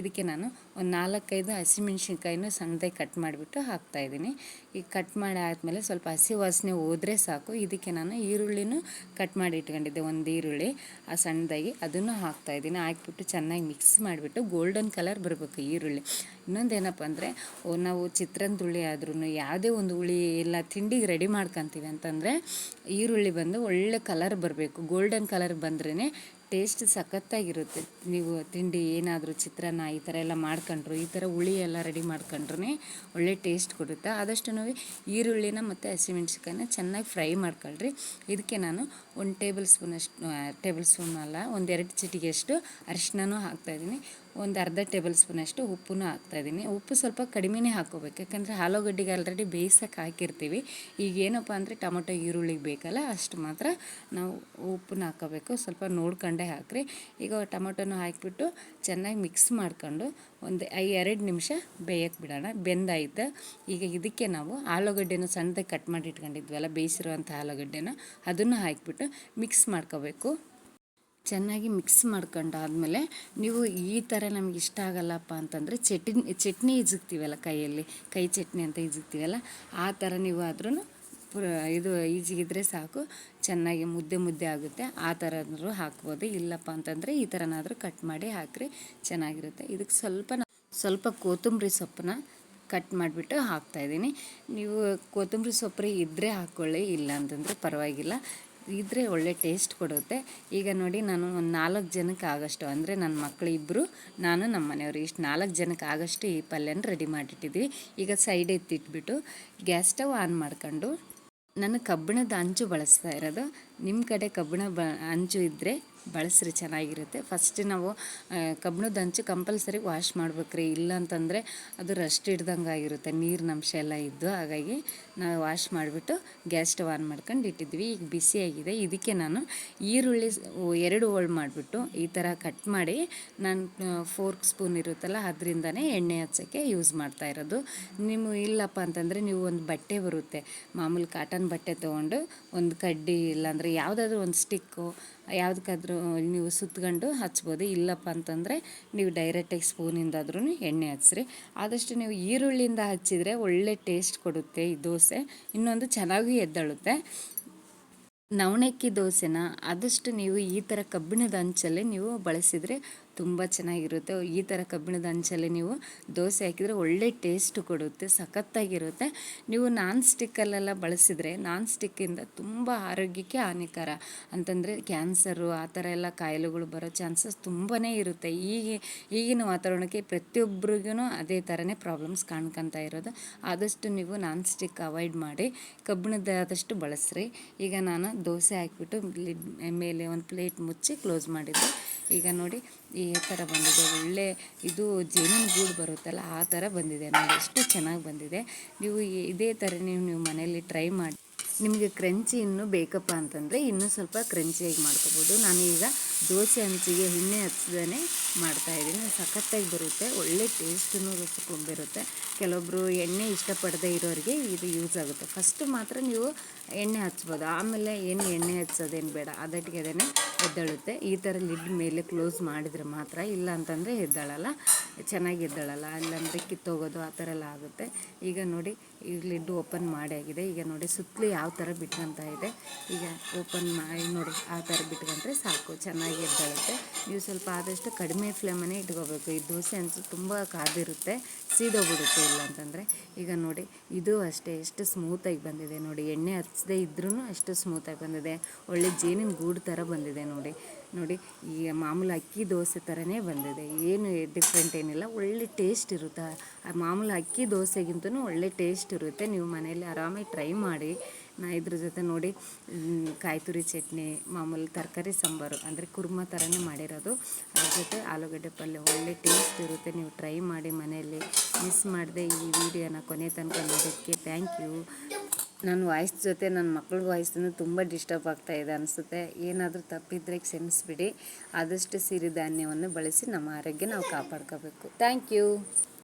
ಇದಕ್ಕೆ ನಾನು ಒಂದು ನಾಲ್ಕೈದು ಹಸಿಮೆಣ್ಸಿನ್ಕಾಯಿನೂ ಸಣ್ಣದಾಗಿ ಕಟ್ ಮಾಡಿಬಿಟ್ಟು ಹಾಕ್ತಾಯಿದ್ದೀನಿ. ಈಗ ಕಟ್ ಮಾಡಿ ಆದಮೇಲೆ ಸ್ವಲ್ಪ ಹಸಿ ವಾಸನೆ ಹೋದರೆ ಸಾಕು. ಇದಕ್ಕೆ ನಾನು ಈರುಳ್ಳಿನೂ ಕಟ್ ಮಾಡಿ ಇಟ್ಕೊಂಡಿದ್ದೆ, ಒಂದು ಈರುಳ್ಳಿ. ಆ ಸಣ್ಣದಾಗಿ ಅದನ್ನು ಹಾಕ್ತಾಯಿದ್ದೀನಿ. ಹಾಕ್ಬಿಟ್ಟು ಚೆನ್ನಾಗಿ ಮಿಕ್ಸ್ ಮಾಡಿಬಿಟ್ಟು ಗೋಲ್ಡನ್ ಕಲರ್ ಬರಬೇಕು ಈರುಳ್ಳಿ. ಇನ್ನೊಂದೇನಪ್ಪ ಅಂದರೆ ನಾವು ಚಿತ್ರನ್ ತುಳಿ ಆದ್ರೂ ಯಾವುದೇ ಒಂದು ಹುಳಿ ಎಲ್ಲ ತಿಂಡಿಗೆ ರೆಡಿ ಮಾಡ್ಕೊತೀವಿ ಅಂತಂದರೆ ಈರುಳ್ಳಿ ಬಂದು ಒಳ್ಳೆ ಕಲರ್ ಬರಬೇಕು. ಗೋಲ್ಡನ್ ಕಲರ್ ಬಂದ್ರೇ ಟೇಸ್ಟ್ ಸಖತ್ತಾಗಿರುತ್ತೆ. ನೀವು ತಿಂಡಿ ಏನಾದರೂ ಚಿತ್ರಾನ್ನ ಈ ಥರ ಎಲ್ಲ ಮಾಡ್ಕೊಂಡ್ರು, ಈ ಥರ ಹುಳಿ ಎಲ್ಲ ರೆಡಿ ಮಾಡ್ಕೊಂಡ್ರೂ ಒಳ್ಳೆ ಟೇಸ್ಟ್ ಕೊಡುತ್ತೆ, ಆದಷ್ಟು ನಾವು ಈರುಳ್ಳಿನ ಮತ್ತು ಹಸಿಮೆಣ್ಸಿಕಾಯಿನ ಚೆನ್ನಾಗಿ ಫ್ರೈ ಮಾಡ್ಕೊಳ್ರಿ. ಇದಕ್ಕೆ ನಾನು ಒಂದು ಟೇಬಲ್ ಸ್ಪೂನಷ್ಟು ಟೇಬಲ್ ಸ್ಪೂನ್ ಅಲ್ಲ, ಒಂದೆರಡು ಚಿಟಿಗೆಷ್ಟು ಅರಿಶಿನೂ ಹಾಕ್ತಾಯಿದ್ದೀನಿ ಒಂದು ಅರ್ಧ ಟೇಬಲ್ ಸ್ಪೂನಷ್ಟು ಉಪ್ಪನ್ನು ಹಾಕ್ತಾಯಿದ್ದೀನಿ ಉಪ್ಪು ಸ್ವಲ್ಪ ಕಡಿಮೆನೇ ಹಾಕ್ಕೋಬೇಕು. ಯಾಕಂದರೆ ಆಲೂಗಡ್ಡೆಗೆ ಆಲ್ರೆಡಿ ಬೇಯಿಸೋಕೆ ಹಾಕಿರ್ತೀವಿ. ಈಗ ಏನಪ್ಪ ಅಂದರೆ ಟೊಮೊಟೊ ಈರುಳ್ಳಿಗೆ ಬೇಕಲ್ಲ, ಅಷ್ಟು ಮಾತ್ರ ನಾವು ಉಪ್ಪನ್ನು ಹಾಕೋಬೇಕು ಸ್ವಲ್ಪ ನೋಡ್ಕೊಂಡೇ ಹಾಕ್ರಿ. ಈಗ ಟೊಮೊಟೊನ ಹಾಕಿಬಿಟ್ಟು ಚೆನ್ನಾಗಿ ಮಿಕ್ಸ್ ಮಾಡ್ಕೊಂಡು ಒಂದು ಐ, ಎರಡು ನಿಮಿಷ ಬೇಯಕ್ಕೆ ಬಿಡೋಣ. ಬೆಂದಾಯ್ತು? ಈಗ ಇದಕ್ಕೆ ನಾವು ಆಲೂಗಡ್ಡೆನ ಸಣ್ಣದಾಗಿ ಕಟ್ ಮಾಡಿ ಇಟ್ಕೊಂಡಿದ್ವಲ್ಲ, ಬೇಯಿಸಿರುವಂಥ ಆಲೂಗಡ್ಡೆನ, ಅದನ್ನು ಹಾಕಿಬಿಟ್ಟು ಮಿಕ್ಸ್ ಮಾಡ್ಕೋಬೇಕು. ಚೆನ್ನಾಗಿ ಮಿಕ್ಸ್ ಮಾಡ್ಕೊಂಡಾದ್ಮೇಲೆ ನೀವು ಈ ಥರ ನಮ್ಗೆ ಇಷ್ಟ ಆಗಲ್ಲಪ್ಪ ಅಂತಂದರೆ ಚಟ್ನಿ ಚಟ್ನಿ ಈಜುಕ್ತೀವಲ್ಲ ಕೈಯಲ್ಲಿ, ಕೈ ಚಟ್ನಿ ಅಂತ ಈಜುಕ್ತೀವಲ್ಲ, ಆ ಥರ ನೀವು ಆದ್ರೂ ಇದು ಈಜಿಗಿದ್ರೆ ಸಾಕು, ಚೆನ್ನಾಗಿ ಮುದ್ದೆ ಮುದ್ದೆ ಆಗುತ್ತೆ, ಆ ಥರನಾದ್ರೂ ಹಾಕ್ಬೋದು. ಇಲ್ಲಪ್ಪ ಅಂತಂದರೆ ಈ ಥರನಾದರೂ ಕಟ್ ಮಾಡಿ ಹಾಕ್ರಿ, ಚೆನ್ನಾಗಿರುತ್ತೆ. ಇದಕ್ಕೆ ಸ್ವಲ್ಪ ಸ್ವಲ್ಪ ಕೊತ್ತಂಬರಿ ಸೊಪ್ಪನ್ನ ಕಟ್ ಮಾಡಿಬಿಟ್ಟು ಹಾಕ್ತಾಯಿದ್ದೀನಿ ನೀವು ಕೊತ್ತಂಬರಿ ಸೊಪ್ಪು ಇದ್ದರೆ ಹಾಕ್ಕೊಳ್ಳಿ, ಇಲ್ಲ ಅಂತಂದರೆ ಪರವಾಗಿಲ್ಲ. ಇದ್ದರೆ ಒಳ್ಳೆ ಟೇಸ್ಟ್ ಕೊಡುತ್ತೆ. ಈಗ ನೋಡಿ ನಾನು ಒಂದು ನಾಲ್ಕು ಜನಕ್ಕೆ ಆಗಷ್ಟು, ಅಂದರೆ ನನ್ನ ಮಕ್ಕಳಿಬ್ಬರು ನಾನು ನಮ್ಮ ಮನೆಯವರು ಇಷ್ಟು ನಾಲ್ಕು ಜನಕ್ಕೆ ಆಗಷ್ಟು ಈ ಪಲ್ಯನ ರೆಡಿ ಮಾಡಿಟ್ಟಿದ್ವಿ. ಈಗ ಸೈಡ್ ಎತ್ತಿಟ್ಬಿಟ್ಟು ಗ್ಯಾಸ್ ಸ್ಟವ್ ಆನ್ ಮಾಡ್ಕೊಂಡು ನಾನು ಕಬ್ಬಿಣದ ಅಂಚು ಬಳಸ್ತಾ ಇರೋದು. ನಿಮ್ಮ ಕಡೆ ಕಬ್ಬಿಣ ಬ ಅಂಚು ಇದ್ದರೆ ಬಳಸ್ರಿ, ಚೆನ್ನಾಗಿರುತ್ತೆ. ಫಸ್ಟ್ ನಾವು ಕಬ್ಬಣದ ಹಂಚು ಕಂಪಲ್ಸರಿ ವಾಶ್ ಮಾಡ್ಬೇಕ್ರಿ. ಇಲ್ಲ ಅಂತಂದರೆ ಅದು ರಸ್ಟ್ ಹಿಡ್ದಂಗೆ ಆಗಿರುತ್ತೆ. ನೀರಿನ ಅಂಶ ಎಲ್ಲ ಇದ್ದು, ಹಾಗಾಗಿ ನಾವು ವಾಶ್ ಮಾಡಿಬಿಟ್ಟು ಗ್ಯಾಸ್ ಸ್ಟವ್ ಆನ್ ಮಾಡ್ಕೊಂಡು ಇಟ್ಟಿದ್ವಿ. ಈಗ ಬಿಸಿಯಾಗಿದೆ ಇದಕ್ಕೆ ನಾನು ಈರುಳ್ಳಿ ಎರಡು ಹೋಳು ಮಾಡಿಬಿಟ್ಟು ಈ ಥರ ಕಟ್ ಮಾಡಿ ನಾನು ಫೋರ್ಕ್ ಸ್ಪೂನ್ ಇರುತ್ತಲ್ಲ, ಅದರಿಂದನೇ ಎಣ್ಣೆ ಹಚ್ಚೋಕ್ಕೆ ಯೂಸ್ ಮಾಡ್ತಾ ಇರೋದು. ನೀವು ಇಲ್ಲಪ್ಪ ಅಂತಂದರೆ ನೀವು ಒಂದು ಬಟ್ಟೆ ಬರುತ್ತೆ. ಮಾಮೂಲಿ ಕಾಟನ್ ಬಟ್ಟೆ ತೊಗೊಂಡು ಒಂದು ಕಡ್ಡಿ ಇಲ್ಲಾಂದರೆ ಯಾವುದಾದ್ರೂ ಒಂದು ಸ್ಟಿಕ್ಕು ಯಾವುದಕ್ಕಾದ್ರೂ ನೀವು ಸುತ್ಕೊಂಡು ಹಚ್ಬೋದು. ಇಲ್ಲಪ್ಪ ಅಂತಂದರೆ ನೀವು ಡೈರೆಕ್ಟಾಗಿ ಸ್ಪೂನಿಂದಾದ್ರೂ ಎಣ್ಣೆ ಹಚ್ಚಿರಿ ಆದಷ್ಟು ನೀವು ಈರುಳ್ಳಿಯಿಂದ ಹಚ್ಚಿದರೆ ಒಳ್ಳೆ ಟೇಸ್ಟ್ ಕೊಡುತ್ತೆ ಈ ದೋಸೆ. ಇನ್ನೊಂದು ಚೆನ್ನಾಗಿ ಎದ್ದಳುತ್ತೆ. ನವಣಕ್ಕಿ ದೋಸೆನ ಆದಷ್ಟು ನೀವು ಈ ಥರ ಕಬ್ಬಿಣದ ಅಂಚಲ್ಲೇ ನೀವು ಬಳಸಿದರೆ ತುಂಬ ಚೆನ್ನಾಗಿರುತ್ತೆ. ಈ ಥರ ಕಬ್ಬಿಣದ ಅಂಚಲ್ಲಿ ನೀವು ದೋಸೆ ಹಾಕಿದರೆ ಒಳ್ಳೆ ಟೇಸ್ಟ್ ಕೊಡುತ್ತೆ, ಸಖತ್ತಾಗಿರುತ್ತೆ. ನೀವು ನಾನ್ ಸ್ಟಿಕ್ಕಲ್ಲೆಲ್ಲ ಬಳಸಿದರೆ ನಾನ್ ಸ್ಟಿಕ್ಕಿಂದ ತುಂಬ ಆರೋಗ್ಯಕ್ಕೆ ಹಾನಿಕರ. ಅಂತಂದರೆ ಕ್ಯಾನ್ಸರು ಆ ಥರ ಎಲ್ಲ ಕಾಯಿಲೆಗಳು ಬರೋ ಚಾನ್ಸಸ್ ತುಂಬಾ ಇರುತ್ತೆ. ಈಗ ಈಗಿನ ವಾತಾವರಣಕ್ಕೆ ಪ್ರತಿಯೊಬ್ಬರಿಗೂ ಅದೇ ಥರನೇ ಪ್ರಾಬ್ಲಮ್ಸ್ ಕಾಣ್ಕೊತಾ ಇರೋದು. ಆದಷ್ಟು ನೀವು ನಾನ್ ಸ್ಟಿಕ್ ಅವಾಯ್ಡ್ ಮಾಡಿ ಕಬ್ಬಿಣದಾದಷ್ಟು ಬಳಸ್ರಿ. ಈಗ ನಾನು ದೋಸೆ ಹಾಕಿಬಿಟ್ಟು ಮೇಲೆ ಒಂದು ಪ್ಲೇಟ್ ಮುಚ್ಚಿ ಕ್ಲೋಸ್ ಮಾಡಿದ್ದೆ. ಈಗ ನೋಡಿ ಈ ಥರ ಬಂದಿದೆ. ಒಳ್ಳೆ ಇದು ಜೇನಿನ ಗೂಡು ಬರುತ್ತಲ್ಲ, ಆ ಥರ ಬಂದಿದೆ. ನೋಡಿ, ಎಷ್ಟು ಚೆನ್ನಾಗಿ ಬಂದಿದೆ. ನೀವು ಇದೇ ಥರ ನೀವು ನೀವು ಮನೆಯಲ್ಲಿ ಟ್ರೈ ಮಾಡಿ. ನಿಮಗೆ ಕ್ರಂಚಿ ಇನ್ನೂ ಬೇಕಪ್ಪ ಅಂತಂದರೆ ಇನ್ನೂ ಸ್ವಲ್ಪ ಕ್ರಂಚಿಯಾಗಿ ಮಾಡ್ಕೋಬೋದು. ನಾನು ಈಗ ದೋಸೆ ಹಂಚಿಗೆ ಎಣ್ಣೆ ಹಚ್ಚದೇ ಮಾಡ್ತಾಯಿದ್ದೀನಿ ಸಖತ್ತಾಗಿ ಬರುತ್ತೆ, ಒಳ್ಳೆ ಟೇಸ್ಟನ್ನು ರುಚಿಕೊಂಡಿರುತ್ತೆ ಕೆಲವೊಬ್ಬರು ಎಣ್ಣೆ ಇಷ್ಟಪಡದೇ ಇರೋರಿಗೆ ಇದು ಯೂಸ್ ಆಗುತ್ತೆ. ಫಸ್ಟ್ ಮಾತ್ರ ನೀವು ಎಣ್ಣೆ ಹಚ್ಬೋದು. ಆಮೇಲೆ ಏನು ಎಣ್ಣೆ ಹಚ್ಚೋದೇನು ಬೇಡ. ಅದಟ್ಟಿಗೆದೇ ಎದ್ದೇಳುತ್ತೆ. ಈ ಥರ ಲಿಡ್ ಮೇಲೆ ಕ್ಲೋಸ್ ಮಾಡಿದರೆ ಮಾತ್ರ ಇಲ್ಲ ಅಂತಂದರೆ ಎದ್ದಾಳಲ್ಲ. ಚೆನ್ನಾಗಿ ಎದ್ದಾಳಲ್ಲ. ಇಲ್ಲಾಂದರೆ ಕಿತ್ತೋಗೋದು ಆ ಥರ ಎಲ್ಲ ಆಗುತ್ತೆ. ಈಗ ನೋಡಿ, ಈ ಲಿಡ್ ಓಪನ್ ಮಾಡಿ ಆಗಿದೆ. ಈಗ ನೋಡಿ, ಸುತ್ತಲೂ ಯಾವ ಥರ ಬಿಟ್ಕೊಂತ ಇದೆ. ಈಗ ಓಪನ್ ಮಾಡಿ ನೋಡಿ, ಆ ಥರ ಬಿಟ್ಕೊಂಡ್ರೆ ಸಾಕು. ಚೆನ್ನಾಗಿ ಎದ್ದೇಳುತ್ತೆ. ನೀವು ಸ್ವಲ್ಪ ಆದಷ್ಟು ಕಡಿಮೆ ಫ್ಲೇಮನ್ನೇ ಇಟ್ಕೋಬೇಕು. ಈ ದೋಸೆ ಅನ್ಸು ತುಂಬ ಕಾದಿರುತ್ತೆ. ಸೀದೋಗ್ಬಿಡುತ್ತೆ ಇಲ್ಲ ಅಂತಂದರೆ. ಈಗ ನೋಡಿ, ಇದು ಅಷ್ಟೇ. ಎಷ್ಟು ಸ್ಮೂತಾಗಿ ಬಂದಿದೆ ನೋಡಿ. ಎಣ್ಣೆ ಹಚ್ಚದೇ ಇದ್ರೂ ಅಷ್ಟು ಸ್ಮೂತಾಗಿ ಬಂದಿದೆ. ಒಳ್ಳೆ ಜೇನಿನ ಗೂಡು ಥರ ಬಂದಿದೆ ನೋಡಿ. ನೋಡಿ, ಈ ಮಾಮೂಲು ಅಕ್ಕಿ ದೋಸೆ ಥರನೇ ಬಂದಿದೆ. ಏನು ಡಿಫ್ರೆಂಟ್ ಏನಿಲ್ಲ. ಒಳ್ಳೆ ಟೇಸ್ಟ್ ಇರುತ್ತೆ. ಆ ಮಾಮೂಲು ಅಕ್ಕಿ ದೋಸೆಗಿಂತನೂ ಒಳ್ಳೆ ಟೇಸ್ಟ್ ಇರುತ್ತೆ. ನೀವು ಮನೆಯಲ್ಲಿ ಆರಾಮಾಗಿ ಟ್ರೈ ಮಾಡಿ. ನಾ ಇದ್ರ ಜೊತೆ ನೋಡಿ ಕಾಯಿತುರಿ ಕಾಯಿ ತುರಿ ಚಟ್ನಿ, ಮಾಮೂಲಿ ತರಕಾರಿ ಸಾಂಬಾರು, ಅಂದರೆ ಕುರ್ಮ ಥರನೇ ಮಾಡಿರೋದು. ಅದ್ರ ಜೊತೆ ಆಲೂಗಡ್ಡೆ ಪಲ್ಯ, ಒಳ್ಳೆ ಟೇಸ್ಟ್ ಇರುತ್ತೆ. ನೀವು ಟ್ರೈ ಮಾಡಿ ಮನೆಯಲ್ಲಿ. ಮಿಸ್ ಮಾಡದೆ ಈ ವಿಡಿಯೋನ ಕೊನೆ ತನಕ ನೋಡೋಕ್ಕೆ ಥ್ಯಾಂಕ್ ಯು ನನ್ನ ವಾಯ್ಸ್ ಜೊತೆ ನನ್ನ ಮಕ್ಳ ವಾಯ್ಸನ್ನು ತುಂಬ ಡಿಸ್ಟರ್ಬ್ ಆಗ್ತಾ ಇದೆ ಅನಿಸುತ್ತೆ. ಏನಾದರೂ ತಪ್ಪಿದ್ರೆ ಕ್ಷಮಿಸ್ಬಿಡಿ. ಆದಷ್ಟು ಸಿರಿಧಾನ್ಯವನ್ನು ಬಳಸಿ ನಮ್ಮ ಆರೋಗ್ಯ ನಾವು ಕಾಪಾಡ್ಕೋಬೇಕು. Thank you